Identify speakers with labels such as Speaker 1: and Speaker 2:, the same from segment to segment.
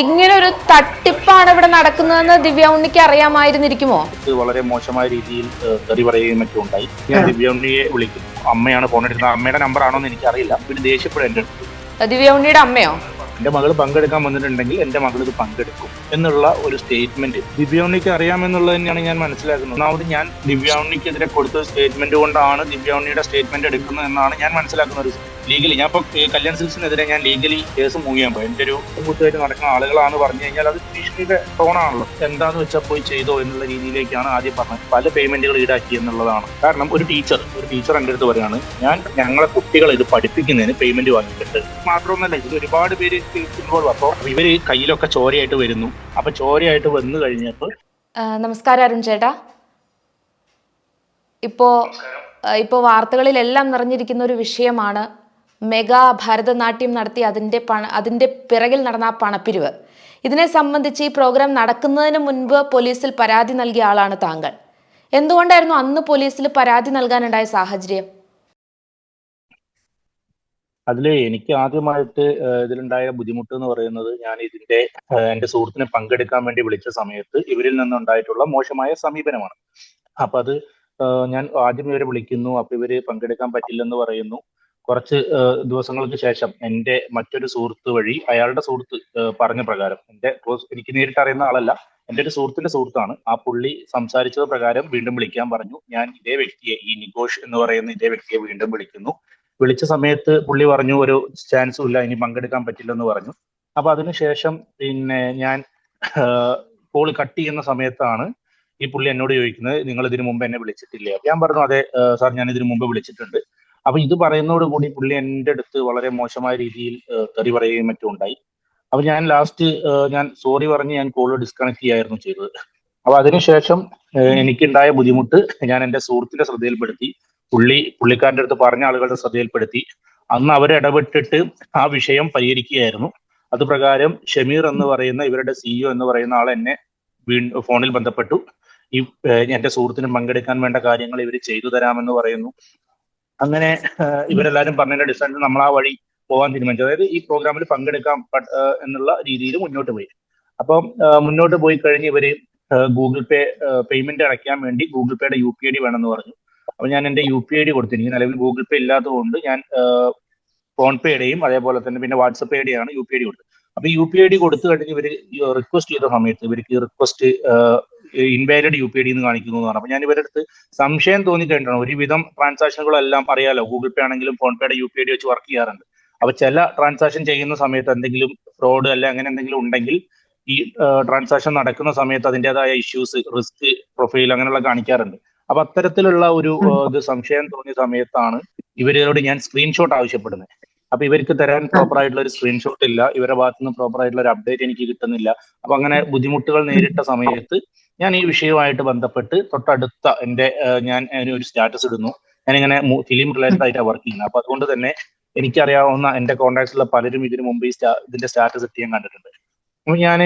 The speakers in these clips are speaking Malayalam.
Speaker 1: ഇങ്ങനെ ഒരു തട്ടിപ്പാണ് ഇവിടെ നടക്കുന്നതെന്ന് ദിവ്യ ഉണ്ണിക്ക് അറിയാമായിരുന്നിരിക്കുമോ?
Speaker 2: ഇത് വളരെ മോശമായ രീതിയിൽ തെറി പറയുകയും മറ്റും ഉണ്ടായി. ഞാൻ ദിവ്യ ഉണ്ണിയെ വിളിക്കും അമ്മയാണ് ഫോൺ എടുക്കുന്നത്. അമ്മയുടെ നമ്പർ ആണോ എന്ന് എനിക്കറിയില്ല. പിന്നെ ദേഷ്യപ്പെടും എന്റെ അടുത്ത്.
Speaker 1: ദിവ്യ ഉണ്ണിയുടെ അമ്മയോ?
Speaker 2: എന്റെ മകൾ പങ്കെടുക്കാൻ വന്നിട്ടുണ്ടെങ്കിൽ എന്റെ മകൾ ഇത് പങ്കെടുക്കും എന്നുള്ള ഒരു സ്റ്റേറ്റ്മെന്റ് ദിവ്യൗണ്ണിക്ക് അറിയാമെന്നുള്ളത് തന്നെയാണ് ഞാൻ മനസ്സിലാക്കുന്നത്. ഒന്നാമത് ഞാൻ ദിവ്യൗണ്ണിക്കെതിരെ കൊടുത്ത സ്റ്റേറ്റ്മെന്റ് കൊണ്ടാണ് ദിവ്യൗണ്ണിയുടെ സ്റ്റേറ്റ്മെന്റ് എടുക്കുന്നത് എന്നാണ് ഞാൻ മനസ്സിലാക്കുന്ന ഒരു ലീഗലി ഞാൻ ഇപ്പോൾ കല്യാൺ സിൽസിനെതിരെ ഞാൻ ലീഗലി കേസ് മൂവ് ചെയ്യാൻ പോയി. എന്റെ ഒരു കൂട്ടുകാർ നടക്കുന്ന ആളുകളാണ് പറഞ്ഞു കഴിഞ്ഞാൽ അത് ഭീഷണിയുടെ ടോണാണല്ലോ. എന്താന്ന് വെച്ചാൽ പോയി ചെയ്തോ എന്നുള്ള രീതിയിലേക്കാണ് ആദ്യം പറഞ്ഞത്. പല പേയ്മെന്റുകൾ ഈടാക്കി എന്നുള്ളതാണ്. കാരണം ഒരു ടീച്ചർ ഒരു ടീച്ചർ എന്റെ അടുത്ത് പറയാണ് ഞാൻ ഞങ്ങളെ കുട്ടികളെ ഇത് പഠിപ്പിക്കുന്നതിന് പേയ്മെന്റ് വാങ്ങിയിട്ടുണ്ട്. മാത്രമൊന്നല്ല ഇതിൽ ഒരുപാട് പേര് ഇൻവോൾവ് അപ്പോൾ ഇവർ കയ്യിലൊക്കെ ചോരയായിട്ട് വരുന്നു. അപ്പൊ ചോരയായിട്ട് വന്നു കഴിഞ്ഞപ്പോൾ
Speaker 1: നമസ്കാരം അരുൺ ചേട്ടാ. ഇപ്പോ ഇപ്പോൾ ഇപ്പോ വാർത്തകളിലെല്ലാം നിറഞ്ഞിരിക്കുന്ന ഒരു വിഷയമാണ് മെഗാ ഭരതനാട്യം നടത്തി അതിന്റെ പണ അതിന്റെ പിറകിൽ നടന്ന ആ പണപ്പിരിവ്. ഇതിനെ സംബന്ധിച്ച് ഈ പ്രോഗ്രാം നടക്കുന്നതിന് മുൻപ് പോലീസിൽ പരാതി നൽകിയ ആളാണ് താങ്കൾ. എന്തുകൊണ്ടായിരുന്നു അന്ന് പോലീസിൽ പരാതി നൽകാനുണ്ടായ സാഹചര്യം?
Speaker 2: അതിൽ എനിക്ക് ആദ്യമായിട്ട് ഇതിലുണ്ടായ ബുദ്ധിമുട്ട് എന്ന് പറയുന്നത് ഞാൻ ഇതിന്റെ എന്റെ സുഹൃത്തിനെ പങ്കെടുക്കാൻ വേണ്ടി വിളിച്ച സമയത്ത് ഇവരിൽ നിന്നുണ്ടായിട്ടുള്ള മോശമായ സമീപനമാണ്. അപ്പൊ അത് ഞാൻ ആദ്യം ഇവരെ വിളിക്കുന്നു. അപ്പൊ ഇവർ പങ്കെടുക്കാൻ പറ്റില്ലെന്ന് പറയുന്നു. കുറച്ച് ദിവസങ്ങൾക്ക് ശേഷം എന്റെ മറ്റൊരു സുഹൃത്ത് വഴി അയാളുടെ സുഹൃത്ത് പറഞ്ഞ പ്രകാരം എന്റെ എനിക്ക് നേരിട്ട് അറിയുന്ന ആളല്ല എന്റെ ഒരു സുഹൃത്തിന്റെ സുഹൃത്താണ്. ആ പുള്ളി സംസാരിച്ചത് പ്രകാരം വീണ്ടും വിളിക്കാൻ പറഞ്ഞു. ഞാൻ ഇതേ വ്യക്തിയെ ഈ നിഗോഷ് എന്ന് പറയുന്ന ഇതേ വ്യക്തിയെ വീണ്ടും വിളിക്കുന്നു. വിളിച്ച സമയത്ത് പുള്ളി പറഞ്ഞു ഒരു ചാൻസും ഇല്ല ഇനി പങ്കെടുക്കാൻ പറ്റില്ലെന്ന് പറഞ്ഞു. അപ്പൊ അതിനുശേഷം പിന്നെ ഞാൻ കോൾ കട്ട് ചെയ്യുന്ന സമയത്താണ് ഈ പുള്ളി എന്നോട് ചോദിക്കുന്നത് നിങ്ങൾ ഇതിനു മുമ്പ് എന്നെ വിളിച്ചിട്ടില്ലേ? ഞാൻ പറഞ്ഞു അതെ സാർ ഞാൻ ഇതിനു മുമ്പ് വിളിച്ചിട്ടുണ്ട്. അപ്പൊ ഇത് പറയുന്നതോട് കൂടി പുള്ളി എന്റെ അടുത്ത് വളരെ മോശമായ രീതിയിൽ തെറി പറയുകയും മറ്റും ഉണ്ടായി. അപ്പൊ ഞാൻ ലാസ്റ്റ് ഞാൻ സോറി പറഞ്ഞ് ഞാൻ കോൾ ഡിസ്കണക്ട് ചെയ്യായിരുന്നു ചെയ്തത്. അപ്പൊ അതിനുശേഷം എനിക്കുണ്ടായ ബുദ്ധിമുട്ട് ഞാൻ എന്റെ സുഹൃത്തിന്റെ ശ്രദ്ധയിൽപ്പെടുത്തി പുള്ളി പുള്ളിക്കാരന്റെ അടുത്ത് പറഞ്ഞ ആളുകളുടെ ശ്രദ്ധയിൽപ്പെടുത്തി. അന്ന് അവർ ഇടപെട്ടിട്ട് ആ വിഷയം പരിഹരിക്കുകയായിരുന്നു. അത് പ്രകാരം ഷമീർ എന്ന് പറയുന്ന ഇവരുടെ സിഇഒ എന്ന് പറയുന്ന ആൾ എന്നെ ഫോണിൽ ബന്ധപ്പെട്ടു. ഈ എന്റെ സുഹൃത്തിന് പങ്കെടുക്കാൻ വേണ്ട കാര്യങ്ങൾ ഇവർ ചെയ്തു തരാമെന്ന് പറയുന്നു. അങ്ങനെ ഇവരെല്ലാരും പറഞ്ഞതിന്റെ അടിസ്ഥാനത്തിൽ നമ്മൾ ആ വഴി പോകാൻ തീരുമാനിച്ചു. അതായത് ഈ പ്രോഗ്രാമിൽ പങ്കെടുക്കാം എന്നുള്ള രീതിയിൽ മുന്നോട്ട് പോയി. അപ്പം മുന്നോട്ട് പോയി കഴിഞ്ഞ് ഇവർ ഗൂഗിൾ പേ പേയ്മെന്റ് അടയ്ക്കാൻ വേണ്ടി ഗൂഗിൾ പേയുടെ യു പി ഐ ഡി വേണമെന്ന് പറഞ്ഞു. അപ്പൊ ഞാൻ എന്റെ യു പി ഐ ഡി കൊടുത്തു നിലവിൽ ഗൂഗിൾ പേ ഇല്ലാത്തതുകൊണ്ട് ഞാൻ ഫോൺ പേയുടെയും അതേപോലെ തന്നെ പിന്നെ വാട്സപ്പ് പേയുടെയാണ് യു പി ഐ ഡി കൊടുത്തത്. അപ്പൊ യു പി ഐ ഡി കൊടുത്തു കഴിഞ്ഞ് ഇവർ റിക്വസ്റ്റ് ചെയ്ത സമയത്ത് ഇവർക്ക് request invalid U P I D എന്ന് കാണിക്കുന്നു എന്ന് പറഞ്ഞു. അപ്പൊ ഞാൻ ഇവരുടെ അടുത്ത് സംശയം തോന്നിക്കഴിഞ്ഞാണ് ഒരുവിധം ട്രാൻസാക്ഷനുകളെല്ലാം അറിയാലോ? ഗൂഗിൾ പേ ആണെങ്കിലും ഫോൺ പേയുടെ യു പി ഐ ഡി വെച്ച് വർക്ക് ചെയ്യാറുണ്ട്. അപ്പൊ ചില ട്രാൻസാക്ഷൻ ചെയ്യുന്ന സമയത്ത് എന്തെങ്കിലും ഫ്രോഡ് അല്ലെ അങ്ങനെ എന്തെങ്കിലും ഉണ്ടെങ്കിൽ ഈ ട്രാൻസാക്ഷൻ നടക്കുന്ന സമയത്ത് അതിന്റെതായ ഇഷ്യൂസ് റിസ്ക് പ്രൊഫൈൽ അങ്ങനെയുള്ള കാണിക്കാറുണ്ട്. അപ്പൊ അത്തരത്തിലുള്ള ഒരു ഇത് സംശയം തോന്നിയ സമയത്താണ് ഇവരോട് ഞാൻ സ്ക്രീൻഷോട്ട് ആവശ്യപ്പെടുന്നത്. അപ്പൊ ഇവർക്ക് തരാൻ പ്രോപ്പർ ആയിട്ടുള്ള ഒരു സ്ക്രീൻഷോട്ട് ഇല്ല. ഇവരുടെ ഭാഗത്തുനിന്ന് പ്രോപ്പർ ആയിട്ടുള്ള ഒരു അപ്ഡേറ്റ് എനിക്ക് കിട്ടുന്നില്ല. അപ്പൊ അങ്ങനെ ബുദ്ധിമുട്ടുകൾ നേരിട്ട സമയത്ത് ഞാൻ ഈ വിഷയവുമായിട്ട് ബന്ധപ്പെട്ട് തൊട്ടടുത്ത എന്റെ ഞാൻ ഒരു സ്റ്റാറ്റസ് ഇടുന്നു. ഞാനിങ്ങനെ ഫിലിം റിലേറ്റഡ് ആയിട്ടാണ് വർക്ക് ചെയ്യുന്നത്. അപ്പൊ അതുകൊണ്ട് തന്നെ എനിക്കറിയാവുന്ന എന്റെ കോൺടാക്ട്സിലുള്ള പലരും ഇതിനു മുമ്പ് ഈ ഇതിന്റെ സ്റ്റാറ്റസ് ഇട്ട് ഞാൻ കണ്ടിട്ടുണ്ട്. അപ്പൊ ഞാൻ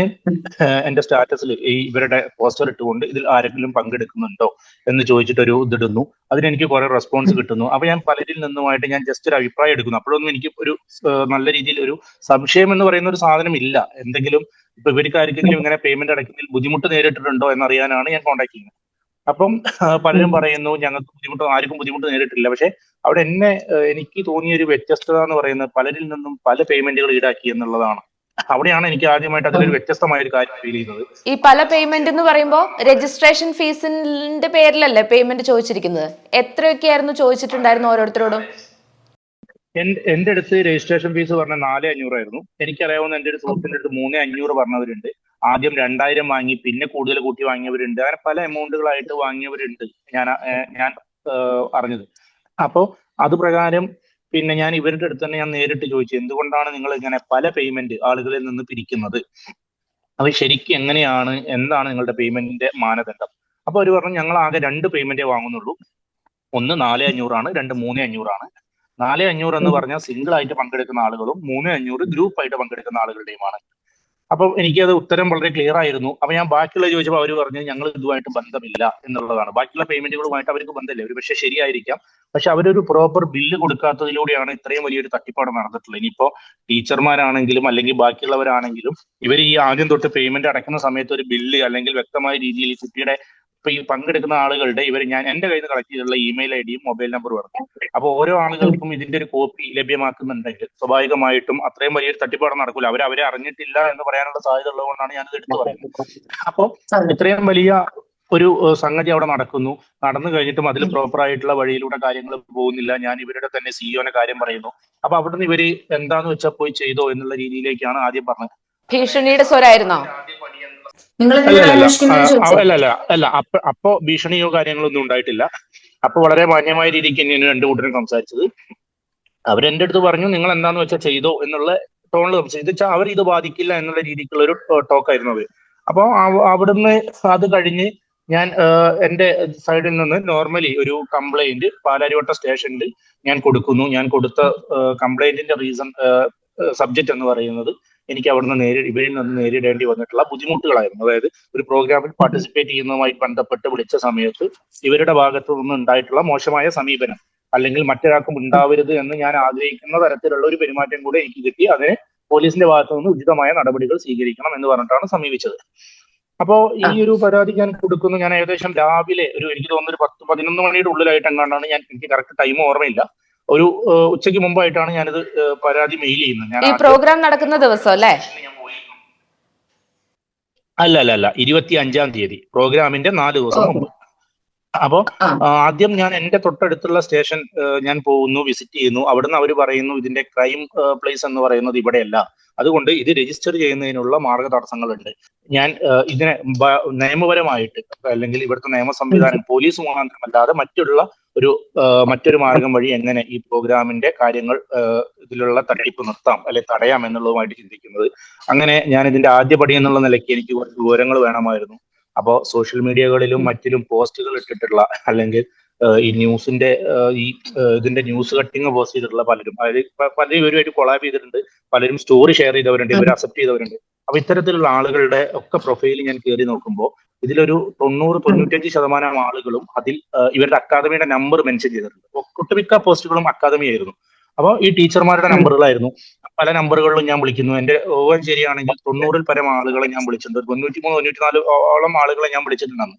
Speaker 2: എന്റെ സ്റ്റാറ്റസിൽ ഈ ഇവരുടെ പോസ്റ്റർ ഇട്ടുകൊണ്ട് ഇതിൽ ആരെങ്കിലും പങ്കെടുക്കുന്നുണ്ടോ എന്ന് ചോദിച്ചിട്ടൊരു ഇതിടുന്നു. അതിനെനിക്ക് കുറെ റെസ്പോൺസ് കിട്ടുന്നു. അപ്പൊ ഞാൻ പലരിൽ നിന്നുമായിട്ട് ഞാൻ ജസ്റ്റ് ഒരു അഭിപ്രായം എടുക്കുന്നു. അപ്പോഴൊന്നും എനിക്ക് ഒരു നല്ല രീതിയിൽ ഒരു സംശയം എന്ന് പറയുന്ന ഒരു സാധനം ഇല്ല. എന്തെങ്കിലും ഇപ്പൊ ഇവർക്ക് ആർക്കെങ്കിലും ഇങ്ങനെ പേയ്മെന്റ് അടയ്ക്കുന്നതിൽ ബുദ്ധിമുട്ട് നേരിട്ടിട്ടുണ്ടോ എന്നറിയാനാണ് ഞാൻ കോൺടാക്ട് ചെയ്യുന്നത്. അപ്പം പലരും പറയുന്നു ഞങ്ങൾക്ക് ബുദ്ധിമുട്ട് ആർക്കും ബുദ്ധിമുട്ട് നേരിട്ടില്ല. പക്ഷെ അവിടെ എന്നെ എനിക്ക് തോന്നിയ ഒരു വ്യത്യസ്തത എന്ന് പറയുന്നത് പലരിൽ നിന്നും പല പേയ്മെന്റുകൾ ഈടാക്കി എന്നുള്ളതാണ്. അവിടെയാണ് എനിക്ക് ആദ്യമായിട്ട് അതിലൊരു വ്യത്യസ്തമായ ഒരു കാര്യം ഫീൽ ചെയ്യുന്നത്.
Speaker 1: ഈ പല പേയ്മെന്റ് എന്ന് പറയുമ്പോൾ രജിസ്ട്രേഷൻ ഫീസിന്റെ പേരിലല്ലേ പേയ്മെന്റ് ചോദിച്ചിരിക്കുന്നത്? എത്രയൊക്കെ ആയിരുന്നു ചോദിച്ചിട്ടുണ്ടായിരുന്നു ഓരോരുത്തരോടും?
Speaker 2: എന്റെ അടുത്ത് രജിസ്ട്രേഷൻ ഫീസ് പറഞ്ഞ നാല് അഞ്ഞൂറായിരുന്നു. എനിക്കറിയാവുന്ന എന്റെ ഒരു സുഹൃത്തിന്റെ അടുത്ത് മൂന്ന് അഞ്ഞൂറ് പറഞ്ഞവരുണ്ട്. ആദ്യം രണ്ടായിരം വാങ്ങി പിന്നെ കൂടുതൽ കൂട്ടി വാങ്ങിയവരുണ്ട്. അങ്ങനെ പല എമൗണ്ടുകളായിട്ട് വാങ്ങിയവരുണ്ട് ഞാൻ ഞാൻ അറിഞ്ഞത്. അപ്പോ അത് പ്രകാരം പിന്നെ ഞാൻ ഇവരുടെ അടുത്ത് തന്നെ ഞാൻ നേരിട്ട് ചോദിച്ചു എന്തുകൊണ്ടാണ് നിങ്ങൾ ഇങ്ങനെ പല പേയ്മെന്റ് ആളുകളിൽ നിന്ന് പിരിക്കുന്നത്? അത് ശരിക്കും എങ്ങനെയാണ്? എന്താണ് നിങ്ങളുടെ പേയ്മെന്റിന്റെ മാനദണ്ഡം? അപ്പൊ അവർ പറഞ്ഞു ഞങ്ങൾ ആകെ രണ്ട് പേയ്മെന്റേ വാങ്ങുന്നുള്ളൂ. ഒന്ന് നാല് അഞ്ഞൂറാണ് രണ്ട് മൂന്ന് അഞ്ഞൂറാണ്. നാല് അഞ്ഞൂറ് എന്ന് പറഞ്ഞാൽ സിംഗിൾ ആയിട്ട് പങ്കെടുക്കുന്ന ആളുകളും മൂന്ന് അഞ്ഞൂറ് ഗ്രൂപ്പ് ആയിട്ട് പങ്കെടുക്കുന്ന ആളുകളുടെയുമാണ്. അപ്പൊ എനിക്കത് ഉത്തരം വളരെ ക്ലിയർ ആയിരുന്നു. അപ്പൊ ഞാൻ ബാക്കിയുള്ള ചോദിച്ചപ്പോൾ അവർ പറഞ്ഞു ഞങ്ങൾ ഇതുമായിട്ട് ബന്ധമില്ല എന്നുള്ളതാണ്. ബാക്കിയുള്ള പേയ്മെന്റുകളുമായിട്ട് അവർക്ക് ബന്ധമില്ല. ഒരു പക്ഷേ ശരിയായിരിക്കാം. പക്ഷെ അവരൊരു പ്രോപ്പർ ബില്ല് കൊടുക്കാത്തതിലൂടെയാണ് ഇത്രയും വലിയൊരു തട്ടിപ്പാട് നടന്നിട്ടുള്ളത്. ഇനിയിപ്പോ ടീച്ചർമാരാണെങ്കിലും അല്ലെങ്കിൽ ബാക്കിയുള്ളവരാണെങ്കിലും ഇവർ ഈ ആദ്യം തൊട്ട് പേയ്മെന്റ് അടയ്ക്കുന്ന സമയത്ത് ഒരു ബില്ല് അല്ലെങ്കിൽ വ്യക്തമായ രീതിയിൽ കുട്ടിയുടെ ഇപ്പൊ ഈ പങ്കെടുക്കുന്ന ആളുകളുടെ ഇവർ ഞാൻ എന്റെ കയ്യിൽ നിന്ന് കളക്ട് ചെയ്തിട്ടുള്ള ഇമെയിൽ ഐ ഡിയും മൊബൈൽ നമ്പറും ആണ്. അപ്പൊ ഓരോ ആളുകൾക്കും ഇതിന്റെ ഒരു കോപ്പി ലഭ്യമാക്കുന്നുണ്ടെങ്കിൽ സ്വാഭാവികമായിട്ടും അത്രയും വലിയൊരു തട്ടിപ്പാടം നടക്കില്ല അവർ അവരെ അറിഞ്ഞിട്ടില്ല എന്ന് പറയാനുള്ള സാധ്യത ഉള്ളതുകൊണ്ടാണ് ഞാനിത് എടുത്തു പറയുന്നത്. അപ്പൊ ഇത്രയും വലിയ ഒരു സംഗതി അവിടെ നടക്കുന്നു. നടന്നു കഴിഞ്ഞിട്ടും അതിൽ പ്രോപ്പർ ആയിട്ടുള്ള വഴിയിലൂടെ കാര്യങ്ങൾ പോകുന്നില്ല. ഞാൻ ഇവരുടെ തന്നെ സിഇഒനെ കാര്യം പറയുന്നു. അപ്പൊ അവിടുന്ന് ഇവർ എന്താന്ന് വെച്ചാൽ പോയി ചെയ്തോ എന്നുള്ള രീതിയിലേക്കാണ് ആദ്യം പറഞ്ഞത്.
Speaker 1: ഭീഷണിയുടെ സ്വരായിരുന്നോ?
Speaker 3: നിങ്ങൾ
Speaker 2: അല്ല അല്ല അപ്പൊ ഭീഷണിയോ കാര്യങ്ങളൊന്നും ഉണ്ടായിട്ടില്ല. അപ്പൊ വളരെ മാന്യമായ രീതിക്ക് തന്നെയാണ് രണ്ടു കൂട്ടരും സംസാരിച്ചത്. അവരെന്റെ അടുത്ത് പറഞ്ഞു നിങ്ങൾ എന്താന്ന് വെച്ചാൽ ചെയ്തോ എന്നുള്ള ടോണിൽ സംസാരിച്ചു. വെച്ചാൽ അവർ ഇത് ബാധിക്കില്ല എന്നുള്ള രീതിക്കുള്ള ഒരു ടോക്കായിരുന്നു അവർ അപ്പൊ അവ- അവിടുന്ന് അത് കഴിഞ്ഞ് ഞാൻ എന്റെ എന്റെ സൈഡിൽ നിന്ന് നോർമലി ഒരു കംപ്ലൈന്റ് പാലാരിവട്ട സ്റ്റേഷനിൽ ഞാൻ കൊടുക്കുന്നു. ഞാൻ കൊടുത്ത കംപ്ലൈന്റിന്റെ റീസൺ സബ്ജക്റ്റ് എന്ന് പറയുന്നത് എനിക്ക് അവിടുന്ന് നേരി ഇവരിൽ നിന്ന് നേരിടേണ്ടി വന്നിട്ടുള്ള ബുദ്ധിമുട്ടുകളായിരുന്നു. അതായത് ഒരു പ്രോഗ്രാമിൽ പാർട്ടിസിപ്പേറ്റ് ചെയ്യുന്നതുമായി ബന്ധപ്പെട്ട് വിളിച്ച സമയത്ത് ഇവരുടെ ഭാഗത്തു നിന്ന് ഉണ്ടായിട്ടുള്ള മോശമായ സമീപനം അല്ലെങ്കിൽ മറ്റൊരാൾക്കും ഉണ്ടാവരുത് എന്ന് ഞാൻ ആഗ്രഹിക്കുന്ന തരത്തിലുള്ള ഒരു പെരുമാറ്റം കൂടെ എനിക്ക് കിട്ടി. അതിനെ പോലീസിന്റെ ഭാഗത്തു നിന്ന് ഉചിതമായ നടപടികൾ സ്വീകരിക്കണം എന്ന് പറഞ്ഞിട്ടാണ് സമീപിച്ചത്. അപ്പോ ഈ ഒരു പരാതി ഞാൻ കൊടുക്കുന്നു. ഞാൻ ഏകദേശം രാവിലെ ഒരു എനിക്ക് തോന്നുന്നു ഒരു പത്ത് പതിനൊന്ന് മണിയുടെ ഉള്ളിലായിട്ട് എങ്ങാണ്ടാണ് ഞാൻ എനിക്ക് കറക്റ്റ് ടൈം ഓർമ്മയില്ല. ഒരു ഉച്ചയ്ക്ക് മുമ്പായിട്ടാണ് ഞാനിത് പരാതി മെയിൽ ചെയ്യുന്നത്.
Speaker 1: ഈ പ്രോഗ്രാം നടക്കുന്ന ദിവസം അല്ലേ?
Speaker 2: അല്ല അല്ല അല്ല. ഇരുപത്തി അഞ്ചാം തീയതി. പ്രോഗ്രാമിന്റെ നാല് ദിവസം. മുമ്പ്. അപ്പോ
Speaker 3: ആ.
Speaker 2: ആ, ആദ്യം ഞാൻ എന്റെ തൊട്ടടുത്തുള്ള സ്റ്റേഷൻ ഞാൻ പോകുന്നു വിസിറ്റ് ചെയ്യുന്നു. അവിടുന്ന് അവർ പറയുന്നു ഇതിന്റെ ക്രൈം പ്ലേസ് എന്ന് പറയുന്നത് ഇവിടെയല്ല. അതുകൊണ്ട് ഇത് രജിസ്റ്റർ ചെയ്യുന്നതിനുള്ള മാർഗ തടസ്സങ്ങളുണ്ട് ഞാൻ ഇതിനെ നിയമപരമായിട്ട് അല്ലെങ്കിൽ ഇവിടുത്തെ നിയമ സംവിധാനം പോലീസ് മുഖാന്തരമല്ലാതെ മറ്റുള്ള ഒരു മറ്റൊരു മാർഗം വഴി എങ്ങനെ ഈ പ്രോഗ്രാമിന്റെ കാര്യങ്ങൾ ഇതിലുള്ള തട്ടിപ്പ് നിർത്താം അല്ലെ തടയാം എന്നുള്ളതുമായിട്ട് ചിന്തിക്കുന്നത്. അങ്ങനെ ഞാൻ ഇതിന്റെ ആദ്യപടി എന്നുള്ള നിലയ്ക്ക് എനിക്ക് കുറച്ച് വിവരങ്ങൾ വേണമായിരുന്നു. അപ്പോ സോഷ്യൽ മീഡിയകളിലും മറ്റിലും പോസ്റ്റുകൾ ഇട്ടിട്ടുള്ള അല്ലെങ്കിൽ ഈ ന്യൂസിന്റെ ഈ ഇതിന്റെ ന്യൂസ് കട്ടിങ് പോസ്റ്റ് ചെയ്തിട്ടുള്ള പലരും അതായത് പലരും ഇവരുമായിട്ട് കൊളാബ് ചെയ്തിട്ടുണ്ട്. പലരും സ്റ്റോറി ഷെയർ ചെയ്തവരുണ്ട് ഇവർ അക്സെപ്റ്റ് ചെയ്തവരുണ്ട്. അപ്പൊ ഇത്തരത്തിലുള്ള ആളുകളുടെ ഒക്കെ പ്രൊഫൈൽ ഞാൻ കയറി നോക്കുമ്പോൾ ഇതിലൊരു തൊണ്ണൂറ് തൊണ്ണൂറ്റഞ്ച് ശതമാനം ആളുകളും അതിൽ ഇവരുടെ അക്കാദമിയുടെ നമ്പർ മെൻഷൻ ചെയ്തിട്ടുണ്ട്. ഒട്ടുമിക്ക പോസ്റ്റുകളും അക്കാദമി ആയിരുന്നു. അപ്പോൾ ഈ ടീച്ചർമാരുടെ നമ്പറുകളായിരുന്നു പല നമ്പറുകളിലും ഞാൻ വിളിക്കുന്നു. എന്റെ ഓവൻ ശരിയാണെങ്കിൽ തൊണ്ണൂറിൽ പരം ആളുകളെ ഞാൻ വിളിച്ചിട്ടുണ്ട്. തൊണ്ണൂറ്റി മൂന്ന് തൊണ്ണൂറ്റി നാല് ഓളം ആളുകളെ ഞാൻ വിളിച്ചിട്ടുണ്ടെന്ന്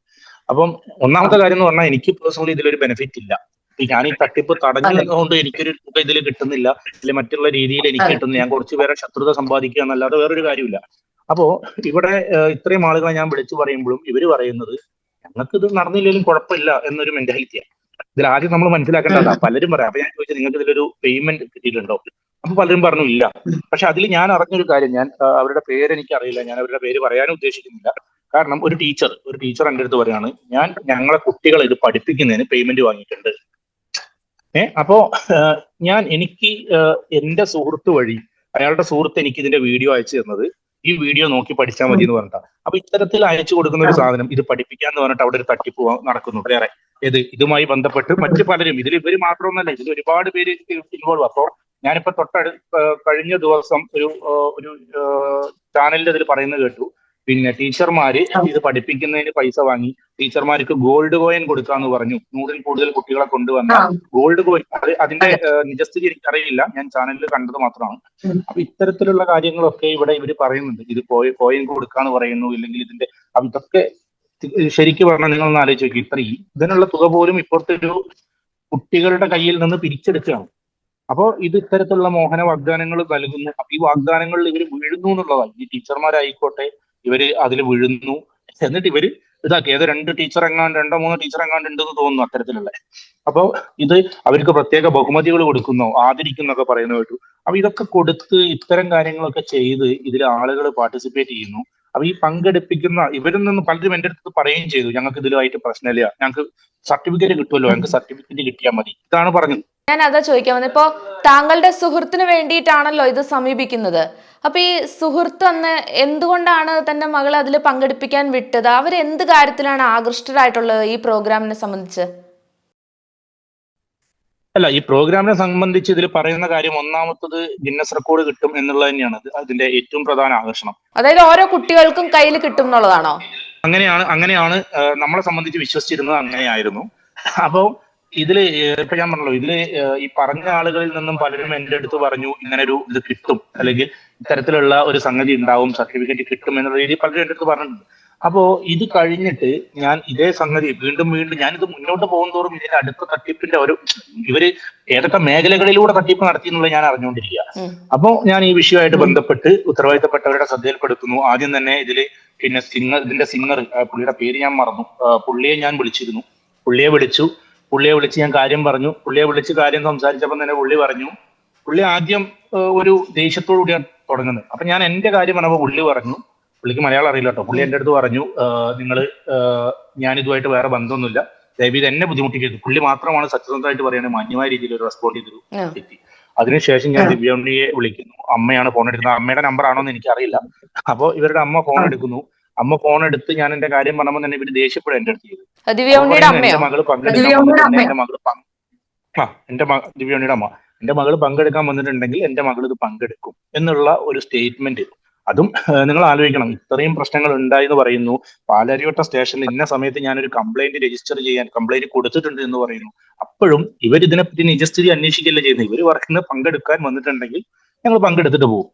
Speaker 2: അപ്പം ഒന്നാമത്തെ കാര്യം എന്ന് പറഞ്ഞാൽ എനിക്ക് പേഴ്സണലി ഇതിലൊരു ബെനിഫിറ്റ് ഇല്ല. ഞാൻ ഈ തട്ടിപ്പ് തടഞ്ഞു തടഞ്ഞതുകൊണ്ട് എനിക്കൊരു തുക ഇതിൽ കിട്ടുന്നില്ല. അല്ലെങ്കിൽ മറ്റുള്ള രീതിയിൽ എനിക്ക് കിട്ടുന്നില്ല. ഞാൻ കുറച്ച് പേരെ ശത്രുത സമ്പാദിക്കുക എന്നല്ലാതെ വേറൊരു കാര്യമില്ല അപ്പോ ഇവിടെ ഏഹ്, ഇത്രയും ആളുകളെ ഞാൻ വിളിച്ചു പറയുമ്പോഴും ഇവർ പറയുന്നത് ഞങ്ങൾക്ക് ഇത് നടന്നില്ലെങ്കിലും കുഴപ്പമില്ല എന്നൊരു മെന്റാലിറ്റിയാണ് ഇതിൽ ആദ്യം നമ്മൾ മനസ്സിലാക്കേണ്ടതാ പലരും പറയാം. അപ്പൊ ഞാൻ ചോദിച്ചത് നിങ്ങൾക്ക് ഇതിലൊരു പേയ്മെന്റ് കിട്ടിയിട്ടുണ്ടോ? അപ്പൊ പലരും പറഞ്ഞു ഇല്ല. പക്ഷെ അതിൽ ഞാൻ അറിഞ്ഞൊരു കാര്യം ഞാൻ അവരുടെ പേര് എനിക്ക് അറിയില്ല. ഞാൻ അവരുടെ പേര് പറയാനും ഉദ്ദേശിക്കുന്നില്ല. കാരണം ഒരു ടീച്ചർ ഒരു ടീച്ചർ എന്റെ അടുത്ത് പറയാണ് ഞാൻ ഞങ്ങളെ കുട്ടികളെ ഇത് പഠിപ്പിക്കുന്നതിന് പേയ്മെന്റ് വാങ്ങിയിട്ടുണ്ട്. ഏ അപ്പോ ഞാൻ എനിക്ക് എന്റെ സുഹൃത്ത് വഴി അയാളുടെ സുഹൃത്ത് എനിക്ക് ഇതിന്റെ വീഡിയോ അയച്ചു തന്നത് ഈ വീഡിയോ നോക്കി പഠിച്ചാൽ മതി എന്ന് പറഞ്ഞിട്ടാണ് അപ്പൊ ഇത്തരത്തിൽ അയച്ചു കൊടുക്കുന്ന ഒരു സാധനം ഇത് പഠിപ്പിക്കാന്ന് പറഞ്ഞിട്ട് അവിടെ ഒരു തട്ടിപ്പ് നടക്കുന്നു വേറെ ഏത്? ഇതുമായി ബന്ധപ്പെട്ട് മറ്റു പലരും ഇതിൽ ഇവർ മാത്രമൊന്നല്ല ഇതിൽ ഒരുപാട് പേര് ഇൻവോൾവ് അപ്പോ ഞാനിപ്പോ തൊട്ടടു കഴിഞ്ഞ ദിവസം ഒരു ഒരു ചാനലിന്റെ ഇതിൽ പറയുന്നത് കേട്ടു. പിന്നെ ടീച്ചർമാര് ഇത് പഠിപ്പിക്കുന്നതിന് പൈസ വാങ്ങി ടീച്ചർമാർക്ക് ഗോൾഡ് കോയിൻ കൊടുക്കാന്ന് പറഞ്ഞു. നൂറിൽ കൂടുതൽ കുട്ടികളെ കൊണ്ടുവന്ന ഗോൾഡ് കോയിൻ അത് അതിന്റെ നിജസ്ഥിതി എനിക്കറിയില്ല. ഞാൻ ചാനലിൽ കണ്ടത് മാത്രമാണ്. അപ്പൊ ഇത്തരത്തിലുള്ള കാര്യങ്ങളൊക്കെ ഇവിടെ ഇവർ പറയുന്നുണ്ട്. ഇത് കോയിൻ കോയിൻ കൊടുക്കാന്ന് പറയുന്നു ഇല്ലെങ്കിൽ ഇതിന്റെ അപ്പൊ ഇതൊക്കെ ശരിക്കും പറഞ്ഞാൽ നിങ്ങൾ ഒന്ന് ആലോചിച്ച് നോക്കി. ഇത്ര ഇതിനുള്ള തുക പോലും ഇപ്പോഴത്തെ ഒരു കുട്ടികളുടെ കയ്യിൽ നിന്ന് പിരിച്ചെടുക്കുകയാണ്. അപ്പോ ഇത് ഇത്തരത്തിലുള്ള മോഹന വാഗ്ദാനങ്ങൾ നൽകുന്നു അപ്പൊ ഈ വാഗ്ദാനങ്ങളിൽ ഇവർ വീഴുന്നു എന്നുള്ളതാണ്. ഈ ടീച്ചർമാരായിക്കോട്ടെ ഇവർ അതിൽ വീഴുന്നു. എന്നിട്ട് ഇവർ ഇതാക്കി. ഏതോ രണ്ട് ടീച്ചർ എങ്ങാണ്ട് രണ്ടോ മൂന്നോ ടീച്ചർ എങ്ങാണ്ട് ഉണ്ടെന്ന് തോന്നുന്നു അത്തരത്തിലുള്ള. അപ്പൊ ഇത് അവർക്ക് പ്രത്യേക ബഹുമതികൾ കൊടുക്കുന്നോ ആദരിക്കുന്നൊക്കെ പറയുന്ന കേട്ടു. അപ്പൊ ഇതൊക്കെ കൊടുത്ത് ഇത്തരം കാര്യങ്ങളൊക്കെ ചെയ്ത് ഇതിൽ ആളുകൾ പാർട്ടിസിപ്പേറ്റ് ചെയ്യുന്നു. അപ്പൊ ഈ പങ്കെടുപ്പിക്കുന്ന ഇവരിൽ നിന്ന് പലരും എന്റെ അടുത്ത് പറയുകയും ചെയ്തു. ഞങ്ങൾക്ക് ഇതിലുമായിട്ട് പ്രശ്നമില്ല. ഞങ്ങൾക്ക് സർട്ടിഫിക്കറ്റ് കിട്ടുമല്ലോ. ഞങ്ങൾക്ക് സർട്ടിഫിക്കറ്റ് കിട്ടിയാൽ മതി. ഇതാണ് പറഞ്ഞത്.
Speaker 1: ഞാൻ അതാ ചോദിക്കാൻ വന്നത് ഇപ്പോ താങ്കളുടെ സുഹൃത്തിന് വേണ്ടിയിട്ടാണല്ലോ ഇത് സമീപിക്കുന്നത്. അപ്പൊ ഈ സുഹൃത്ത് അന്ന് എന്തുകൊണ്ടാണ് തന്റെ മകളെ അതിൽ പങ്കെടുപ്പിക്കാൻ വിട്ടത്? അവർ എന്ത് കാര്യത്തിലാണ് ആകൃഷ്ടരായിട്ടുള്ളത് ഈ പ്രോഗ്രാമിനെ സംബന്ധിച്ച്?
Speaker 2: അല്ല ഈ പ്രോഗ്രാമിനെ സംബന്ധിച്ച് ഇതിൽ പറയുന്ന കാര്യം ഒന്നാമത്തത് ഗിന്നസ് റെക്കോർഡ് കിട്ടും എന്നുള്ളത് തന്നെയാണ്. അതിന്റെ ഏറ്റവും പ്രധാന ആകർഷണം.
Speaker 1: അതായത് ഓരോ കുട്ടികൾക്കും കയ്യിൽ കിട്ടും എന്നുള്ളതാണോ?
Speaker 2: അങ്ങനെയാണ് അങ്ങനെയാണ് നമ്മളെ സംബന്ധിച്ച് വിശ്വസിച്ചിരുന്നത് അങ്ങനെയായിരുന്നു. അപ്പോ ഇതിൽ ഇപ്പൊ ഞാൻ പറഞ്ഞല്ലോ ഇതിൽ ഈ പറഞ്ഞ ആളുകളിൽ നിന്നും പലരും എന്റെ അടുത്ത് പറഞ്ഞു ഇങ്ങനെ ഒരു ഇത് കിട്ടും. അല്ലെങ്കിൽ ഇത്തരത്തിലുള്ള ഒരു സംഗതി ഉണ്ടാവും സർട്ടിഫിക്കറ്റ് കിട്ടും എന്നുള്ള രീതിയിൽ പലരും എന്റെ അടുത്ത് പറഞ്ഞിട്ടുണ്ട്. അപ്പോ ഇത് കഴിഞ്ഞിട്ട് ഞാൻ ഇതേ സംഗതി വീണ്ടും വീണ്ടും ഞാനിത് മുന്നോട്ട് പോകും തോറും ഇതിന്റെ അടുത്ത തട്ടിപ്പിന്റെ ഒരു ഇവർ ഏതൊക്കെ മേഖലകളിലൂടെ തട്ടിപ്പ് നടത്തി എന്നുള്ളത് ഞാൻ അറിഞ്ഞുകൊണ്ടിരിക്കുക. അപ്പോ ഞാൻ ഈ വിഷയമായിട്ട് ബന്ധപ്പെട്ട് ഉത്തരവാദിത്തപ്പെട്ടവരുടെ ശ്രദ്ധയിൽപ്പെടുത്തുന്നു. ആദ്യം തന്നെ ഇതിൽ പിന്നെ സിംഗർ ഇതിന്റെ സിംഗർ പുള്ളിയുടെ പേര് ഞാൻ മറന്നു. പുള്ളിയെ ഞാൻ വിളിച്ചിരുന്നു. പുള്ളിയെ വിളിച്ചു. പുള്ളിയെ വിളിച്ച് ഞാൻ കാര്യം പറഞ്ഞു. പുള്ളിയെ വിളിച്ച് കാര്യം സംസാരിച്ചപ്പോൾ തന്നെ പുള്ളി പറഞ്ഞു പുള്ളി ആദ്യം ഒരു ദേഷ്യത്തോടു കൂടിയാണ് തുടങ്ങുന്നത്. അപ്പൊ ഞാൻ എന്റെ കാര്യം പറഞ്ഞപ്പോൾ പുള്ളി പറഞ്ഞു പുള്ളിക്ക് മലയാളം അറിയില്ല കേട്ടോ. പുള്ളി എന്റെ അടുത്ത് പറഞ്ഞു നിങ്ങൾ ഞാൻ ഇതുമായിട്ട് വേറെ ബന്ധമൊന്നുമില്ല. ദയവീത് എന്നെ ബുദ്ധിമുട്ടിക്കരുത്. പുള്ളി മാത്രമാണ് സത്യസന്ധമായിട്ട് പറയുന്നത് മാന്യമായ രീതിയിൽ ഒരു റെസ്പോണ്ട് ചെയ്തൊരു. വ്യക്തി അതിനുശേഷം ഞാൻ ദിവ്യണ്ണിയെ വിളിക്കുന്നു. അമ്മയാണ് ഫോൺ എടുക്കുന്നത്. അമ്മയുടെ നമ്പർ ആണോ എന്ന് എനിക്കറിയില്ല. അപ്പോൾ ഇവരുടെ അമ്മ ഫോൺ എടുക്കുന്നു. അമ്മ ഫോൺ എടുത്ത് ഞാൻ എന്റെ കാര്യം പറഞ്ഞപ്പോൾ തന്നെ ഇവർ ദേഷ്യപ്പെടും എന്റെ അടുത്ത് ചെയ്തു.
Speaker 1: ദിവ്യ അമ്മയോ?
Speaker 2: എന്റെ മകൾ പങ്കെടുക്കാൻ. എന്റെ മകൾ ആ അമ്മ. എന്റെ മകൾ പങ്കെടുക്കാൻ വന്നിട്ടുണ്ടെങ്കിൽ എന്റെ മകൾ ഇത് പങ്കെടുക്കും എന്നുള്ള ഒരു സ്റ്റേറ്റ്മെന്റ് അതും നിങ്ങൾ ആലോചിക്കണം. ഇത്രയും പ്രശ്നങ്ങൾ ഉണ്ടായി എന്ന് പറയുന്നു. പാലാരിവട്ട സ്റ്റേഷനിൽ ഇന്ന സമയത്ത് ഞാനൊരു കംപ്ലൈന്റ് രജിസ്റ്റർ ചെയ്യാൻ കംപ്ലൈന്റ് കൊടുത്തിട്ടുണ്ട് എന്ന് പറയുന്നു. അപ്പോഴും ഇവർ ഇതിനെപ്പറ്റി നിജസ്ഥിതി അന്വേഷിക്കുകയല്ല ചെയ്യുന്നത്? ഇവർ വർക്കിന് പങ്കെടുക്കാൻ വന്നിട്ടുണ്ടെങ്കിൽ ഞങ്ങൾ പങ്കെടുത്തിട്ട് പോകും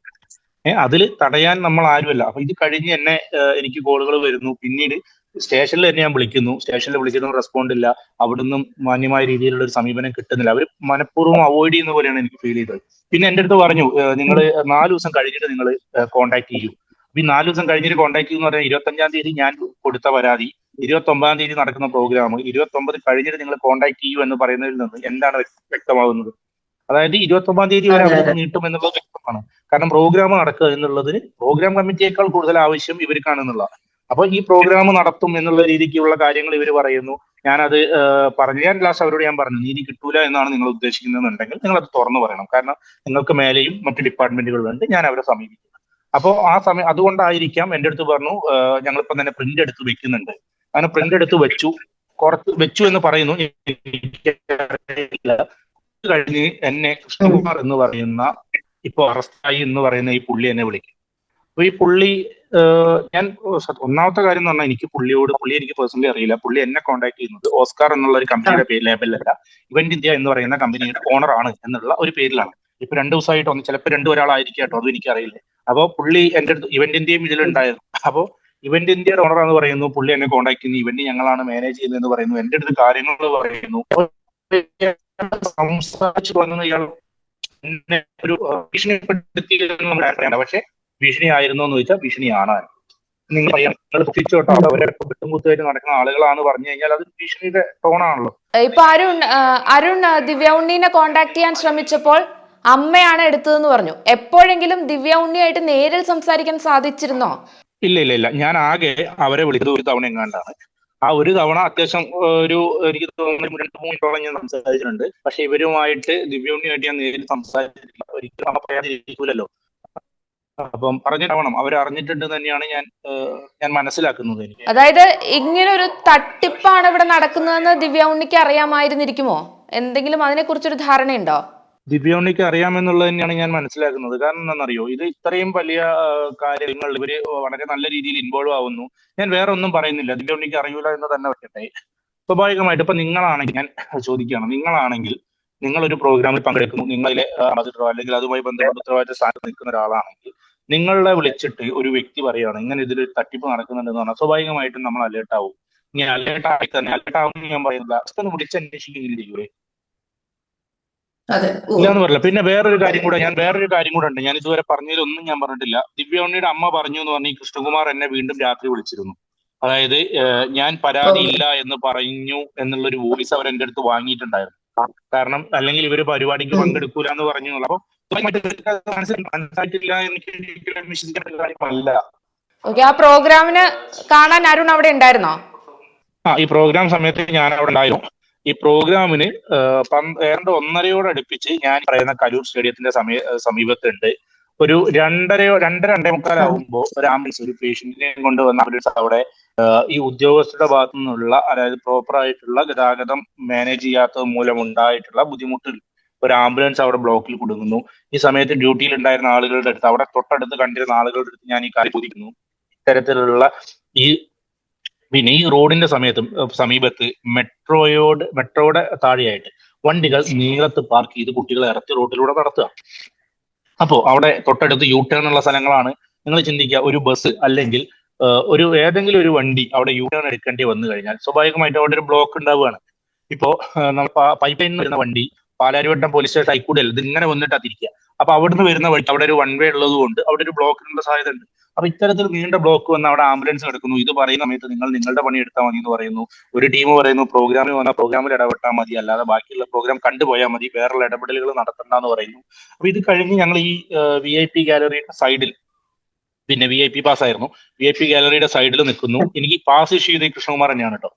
Speaker 2: അതിൽ തടയാൻ നമ്മൾ ആരുമല്ല. അപ്പൊ ഇത് കഴിഞ്ഞ് എന്നെ എനിക്ക് കോളുകൾ വരുന്നു. പിന്നീട് സ്റ്റേഷനിൽ തന്നെ ഞാൻ വിളിക്കുന്നു. സ്റ്റേഷനിൽ വിളിച്ചിട്ടും റെസ്പോണ്ട് ഇല്ല. അവിടുന്ന് മാന്യമായ രീതിയിലുള്ള ഒരു സമീപനം കിട്ടുന്നില്ല. അവർ മനഃപൂർവം അവോയ്ഡ് ചെയ്യുന്ന പോലെയാണ് എനിക്ക് ഫീൽ ചെയ്തത്. പിന്നെ എന്റെ അടുത്ത് പറഞ്ഞു നിങ്ങൾ നാല് ദിവസം കഴിഞ്ഞിട്ട് നിങ്ങൾ കോൺടാക്ട് ചെയ്യൂ. അപ്പൊ ഈ നാല് ദിവസം കഴിഞ്ഞിട്ട് കോൺടാക്ട് ചെയ്യുന്ന പറഞ്ഞാൽ ഇരുപത്തഞ്ചാം തീയതി ഞാൻ കൊടുത്ത പരാതി ഇരുപത്തി ഒമ്പതാം തീയതി നടക്കുന്ന പ്രോഗ്രാം ഇരുപത്തി ഒമ്പത് കഴിഞ്ഞിട്ട് നിങ്ങൾ കോൺടാക്ട് ചെയ്യൂ എന്ന് പറയുന്നതിൽ നിന്ന് എന്താണ് വ്യക്ത- വ്യക്തമാകുന്നത് അതായത് ഇരുപത്തി ഒമ്പതാം തീയതി വരെ
Speaker 3: അതെ.
Speaker 2: നീട്ടും എന്നുള്ളത് വ്യക്തമാണ്. കാരണം പ്രോഗ്രാം നടക്കുക എന്നുള്ളതിന് പ്രോഗ്രാം കമ്മിറ്റിയേക്കാൾ കൂടുതൽ ആവശ്യം ഇവർക്കാണെന്നുള്ള അപ്പൊ ഈ പ്രോഗ്രാം നടത്തും എന്നുള്ള രീതിക്കുള്ള കാര്യങ്ങൾ ഇവർ പറയുന്നു. ഞാനത് പറഞ്ഞു. ഞാൻ ലാസ്റ്റ് അവരോട് ഞാൻ പറഞ്ഞു നീതി കിട്ടൂല എന്നാണ് നിങ്ങൾ ഉദ്ദേശിക്കുന്നതെന്നുണ്ടെങ്കിൽ നിങ്ങൾ അത് തുറന്നു പറയണം. കാരണം നിങ്ങൾക്ക് മേലെയും മറ്റു ഡിപ്പാർട്ട്മെന്റുകളുണ്ട് ഞാൻ അവരെ സമീപിക്കും. അപ്പോൾ ആ സമയം അതുകൊണ്ടായിരിക്കാം എന്റെ അടുത്ത് പറഞ്ഞു ഞങ്ങളിപ്പം തന്നെ പ്രിന്റ് എടുത്ത് വെക്കുന്നുണ്ട്. അങ്ങനെ പ്രിന്റ് എടുത്ത് വെച്ചു. കുറച്ച് വെച്ചു എന്ന് പറയുന്നു. കഴിഞ്ഞ് എന്നെ കൃഷ്ണകുമാർ എന്ന് പറയുന്ന ഇപ്പൊ അറസ്റ്റായി എന്ന് പറയുന്ന ഈ പുള്ളി എന്നെ വിളിക്കും. അപ്പൊ ഈ പുള്ളി ഞാൻ ഒന്നാമത്തെ കാര്യം എന്ന് പറഞ്ഞാൽ എനിക്ക് പുള്ളിയോട് പുള്ളി എനിക്ക് പേഴ്സണലി അറിയില്ല. പുള്ളി എന്നെ കോൺടാക്ട് ചെയ്യുന്നത് ഓസ്കാർ എന്നുള്ള ഒരു കമ്പനിയുടെ പേര് ലേബലിലല്ല ഇവന്റ് ഇന്ത്യ എന്ന് പറയുന്ന കമ്പനിയുടെ ഓണർ ആണ് എന്നുള്ള ഒരു പേരിലാണ്. ഇപ്പൊ രണ്ടു ദിവസമായിട്ട് ഒന്ന് ചിലപ്പോൾ രണ്ടു ഒരാളായിരിക്കും കേട്ടോ. അതും എനിക്കറിയില്ല. അപ്പോൾ പുള്ളി എന്റെ അടുത്ത് ഇവന്റ് ഇന്ത്യയും ഇതിലുണ്ടായിരുന്നു. അപ്പോൾ ഇവന്റ് ഇന്ത്യയുടെ ഓണർ എന്ന് പറയുന്നു. പുള്ളി എന്നെ കോൺടാക്ട് ചെയ്യുന്നു. ഇവന്റ് ഞങ്ങളാണ് മാനേജ് ചെയ്യുന്നത് എന്ന് പറയുന്നു. എന്റെ അടുത്ത് കാര്യങ്ങൾ പറയുന്നു. സംസാരിച്ചു തുടങ്ങുന്ന ഇയാൾ എന്നെ ഒരു ഭീഷണിപ്പെടുത്തി എന്ന് നമുക്ക് അറിയണ്ട പക്ഷെ ഭീഷണി ആയിരുന്നോ എന്ന് ചോദിച്ചാൽ ഭീഷണിയാണ്. നിങ്ങൾ പറയാം നിങ്ങൾ തിരിച്ചോട്ടോ അവരെ വിട്ടുമുത്തായിട്ട് നടക്കുന്ന ആളുകളാന്ന് പറഞ്ഞു കഴിഞ്ഞാൽ അത് ഭീഷണിയുടെ ടോണാണല്ലോ
Speaker 1: ഇപ്പൊ അരുൺ അരുൺ ദിവ്യ ഉണ്ണീനെ കോണ്ടാക്ട് ചെയ്യാൻ ശ്രമിച്ചപ്പോൾ അമ്മയാണ് എടുത്തതെന്ന് പറഞ്ഞു. എപ്പോഴെങ്കിലും ദിവ്യ ഉണ്ണിയായിട്ട് നേരിൽ സംസാരിക്കാൻ സാധിച്ചിരുന്നോ?
Speaker 2: ഇല്ല ഇല്ല ഇല്ല. ഞാൻ ആകെ അവരെ വിളിച്ചത് ഒരു തവണ എങ്ങാണ്ടാണ് ആ ഒരു തവണ അത്യാവശ്യം ഒരു എനിക്ക് തോന്നുന്നു രണ്ട് മൂന്ന് മിനിറ്റോളം ഞാൻ സംസാരിച്ചിട്ടുണ്ട്. പക്ഷെ ഇവരുമായിട്ട് ദിവ്യൂണിയായിട്ട് ഞാൻ നേരിൽ സംസാരിച്ചിട്ടില്ല. ഒരിക്കലും പറയാതിരിക്കൂലല്ലോ അപ്പം പറഞ്ഞിട്ടാവണം അവർ അറിഞ്ഞിട്ടുണ്ട് തന്നെയാണ് ഞാൻ ഞാൻ മനസ്സിലാക്കുന്നത് എനിക്ക്.
Speaker 1: അതായത് ഇങ്ങനെ ഒരു തട്ടിപ്പാണ് ഇവിടെ നടക്കുന്നതെന്ന് ദിവ്യ ഉണ്ണിക്ക് അറിയാമായിരുന്നിരിക്കുമോ? എന്തെങ്കിലും അതിനെ കുറിച്ചൊരു ധാരണയുണ്ടോ?
Speaker 2: ദിവ്യോണിക്ക് അറിയാമെന്നുള്ളത് തന്നെയാണ് ഞാൻ മനസ്സിലാക്കുന്നത്. കാരണം എന്താണെന്നറിയോ? ഇത് ഇത്രയും വലിയ കാര്യങ്ങൾ ഇവർ വളരെ നല്ല രീതിയിൽ ഇൻവോൾവ് ആവുന്നു. ഞാൻ വേറെ ഒന്നും പറയുന്നില്ല. ദിവ്യോണിക്ക് അറിയൂല എന്ന് തന്നെ വെക്കട്ടെ സ്വാഭാവികമായിട്ട് ഇപ്പൊ നിങ്ങളാണെങ്കിൽ ഞാൻ ചോദിക്കുകയാണ്. നിങ്ങളാണെങ്കിൽ നിങ്ങൾ ഒരു പ്രോഗ്രാമിൽ പങ്കെടുക്കുന്നു. നിങ്ങളിലെ അംബാസിഡറോ അല്ലെങ്കിൽ അതുമായി ബന്ധപ്പെട്ട ഉത്തരവാദിത്ത സ്ഥാനത്ത് നിൽക്കുന്ന ഒരാളാണെങ്കിൽ നിങ്ങളെ വിളിച്ചിട്ട് ഒരു വ്യക്തി പറയുകയാണ് ഇങ്ങനെ ഇതിൽ തട്ടിപ്പ് നടക്കുന്നുണ്ടെന്ന് പറഞ്ഞാൽ സ്വാഭാവികമായിട്ടും നമ്മൾ അലേർട്ട് ആവും. ഇനി അലേർട്ട് ആയി തന്നെ അലേർട്ട് ആവുമെന്ന് ഞാൻ പറയുന്നില്ല. ഒന്ന് വിളിച്ച് അന്വേഷിക്കുകയും ചെയ്യൂലേ ഇല്ലാന്ന് പറയില്ല. പിന്നെ വേറൊരു കാര്യം കൂടെ ഞാൻ വേറൊരു കാര്യം കൂടെ ഉണ്ട്. ഞാൻ ഇതുവരെ പറഞ്ഞതിലൊന്നും ഞാൻ പറഞ്ഞിട്ടില്ല. ദിവ്യ ഉണ്ണിയുടെ അമ്മ പറഞ്ഞു എന്ന് പറഞ്ഞ് കൃഷ്ണകുമാർ എന്നെ വീണ്ടും രാത്രി വിളിച്ചിരുന്നു. അതായത് ഞാൻ പരാതി ഇല്ല എന്ന് പറഞ്ഞു എന്നുള്ളൊരു വോയിസ് അവർ എന്റെ അടുത്ത് വാങ്ങിയിട്ടുണ്ടായിരുന്നു. കാരണം അല്ലെങ്കിൽ ഇവർ പരിപാടിക്ക് പങ്കെടുക്കൂല എന്ന് പറഞ്ഞു. അപ്പൊ മനസ്സിലായിട്ടില്ല എനിക്ക് വിശ്വസിക്കേണ്ട കാര്യമല്ല.
Speaker 1: ഓക്കെ ആ പ്രോഗ്രാമിന് കാണാൻ അരുൺ അവിടെ ഉണ്ടായിരുന്നോ?
Speaker 2: ആ ഈ പ്രോഗ്രാം സമയത്ത് ഞാൻ അവിടെ ഉണ്ടായിരുന്നു. ഈ പ്രോഗ്രാമിന് ഏതാണ്ട് ഒന്നരയോട് അടുപ്പിച്ച് ഞാൻ പറയുന്ന കലൂർ സ്റ്റേഡിയത്തിന്റെ സമയ സമീപത്തുണ്ട്. ഒരു രണ്ടരയോ രണ്ടര രണ്ടേ മുക്കാലാവുമ്പോ ഒരു ആംബുലൻസ് ഒരു പേഷ്യന്റിനെ കൊണ്ടുവന്ന ആംബുലൻസ് അവിടെ ഈ ഉദ്യോഗസ്ഥരുടെ ഭാഗത്തു നിന്നുള്ള അതായത് പ്രോപ്പർ ആയിട്ടുള്ള ഗതാഗതം മാനേജ് ചെയ്യാത്തത് മൂലം ഉണ്ടായിട്ടുള്ള ബുദ്ധിമുട്ടിൽ ഒരു ആംബുലൻസ് അവിടെ ബ്ലോക്കിൽ കുടുങ്ങുന്നു. ഈ സമയത്ത് ഡ്യൂട്ടിയിൽ ഉണ്ടായിരുന്ന ആളുകളുടെ അടുത്ത് അവിടെ തൊട്ടടുത്ത് കണ്ടിരുന്ന ആളുകളുടെ അടുത്ത് ഞാൻ ഈ കാര്യം ചോദിക്കുന്നു. ഇത്തരത്തിലുള്ള ഈ പിന്നെ ഈ റോഡിന്റെ സമയത്തും സമീപത്ത് മെട്രോയോട് മെട്രോയുടെ താഴെയായിട്ട് വണ്ടികൾ നീളത്ത് പാർക്ക് ചെയ്ത് കുട്ടികളെ ഇറക്കി റോഡിലൂടെ നടത്തുക. അപ്പോ അവിടെ തൊട്ടടുത്ത് യൂ ടേൺ ഉള്ള സ്ഥലങ്ങളാണ്. നിങ്ങൾ ചിന്തിക്കുക ഒരു ബസ് അല്ലെങ്കിൽ ഒരു ഏതെങ്കിലും ഒരു വണ്ടി അവിടെ യൂ ടേൺ എടുക്കേണ്ടി വന്നു കഴിഞ്ഞാൽ സ്വാഭാവികമായിട്ട് അവിടെ ഒരു ബ്ലോക്ക് ഉണ്ടാവുകയാണ്. ഇപ്പോ പൈപ്പ് ലൈനിൽ വരുന്ന വണ്ടി പാലാരിവട്ടം പോലീസ് സ്റ്റേഷൻ ഹൈക്കൂടൽ ഇത് ഇങ്ങനെ വന്നിട്ടാ തിരിക്കുക. അപ്പൊ അവിടുന്ന് വരുന്ന വഴി അവിടെ ഒരു വൺ വേ ഉള്ളത് കൊണ്ട് അവിടെ ഒരു ബ്ലോക്കിനുള്ള സാധ്യത ഉണ്ട് അപ്പൊ ഇത്തരത്തിൽ നീണ്ട ബ്ലോക്ക് വന്ന് അവിടെ ആംബുലൻസ് എടുക്കുന്നു ഇത് പറയുന്ന സമയത്ത് നിങ്ങൾ നിങ്ങളുടെ പണി എടുത്താൽ മതി എന്ന് പറയുന്നു. ഒരു ടീം പറയുന്നു പ്രോഗ്രാമിൽ വന്ന പ്രോഗ്രാമിൽ ഇടപെട്ടാൽ മതി. അല്ലാതെ ബാക്കിയുള്ള പ്രോഗ്രാം കണ്ടുപോയാൽ മതി. വേറെയുള്ള ഇടപെടലുകൾ നടത്തണ്ട എന്ന് പറയുന്നു. അപ്പൊ ഇത് കഴിഞ്ഞ് ഞങ്ങൾ ഈ വി ഐ പി ഗാലറിയുടെ സൈഡിൽ പിന്നെ വി ഐ പി പാസ് ആയിരുന്നു. വി ഐ പി ഗാലറിയുടെ സൈഡിൽ നിൽക്കുന്നു. എനിക്ക് പാസ് ഇഷ്യൂ ചെയ്ത കൃഷ്ണകുമാർ തന്നെയാണ് കേട്ടോ.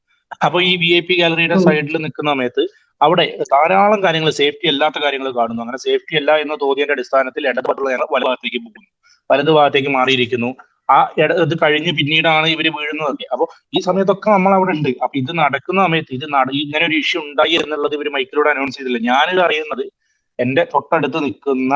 Speaker 2: അപ്പൊ ഈ വി ഐ പി ഗാലറിയുടെ സൈഡിൽ നിൽക്കുന്ന സമയത്ത് അവിടെ ധാരാളം കാര്യങ്ങൾ സേഫ്റ്റി അല്ലാത്ത കാര്യങ്ങൾ കാണുന്നു. അങ്ങനെ സേഫ്റ്റി അല്ല എന്ന് തോന്നിയതിന്റെ അടിസ്ഥാനത്തിൽ ഇടപെട്ടുള്ള ഞങ്ങൾ വല ഭാഗത്തേക്ക് പോകുന്നു. വലതു ഭാഗത്തേക്ക് മാറിയിരിക്കുന്നു. ആ ഇട ഇത് കഴിഞ്ഞ് പിന്നീടാണ് ഇവർ വീഴുന്നതൊക്കെ. അപ്പൊ ഈ സമയത്തൊക്കെ നമ്മൾ അവിടെ ഉണ്ട്. അപ്പൊ ഇത് നടക്കുന്ന സമയത്ത് ഇത് നട ഇങ്ങനെ ഒരു ഇഷ്യൂ ഉണ്ടായി എന്നുള്ളത് ഇവർ മൈക്കിലൂടെ അനൗൺസ് ചെയ്തില്ല. ഞാനിത് അറിയുന്നത് എന്റെ തൊട്ടടുത്ത് നിൽക്കുന്ന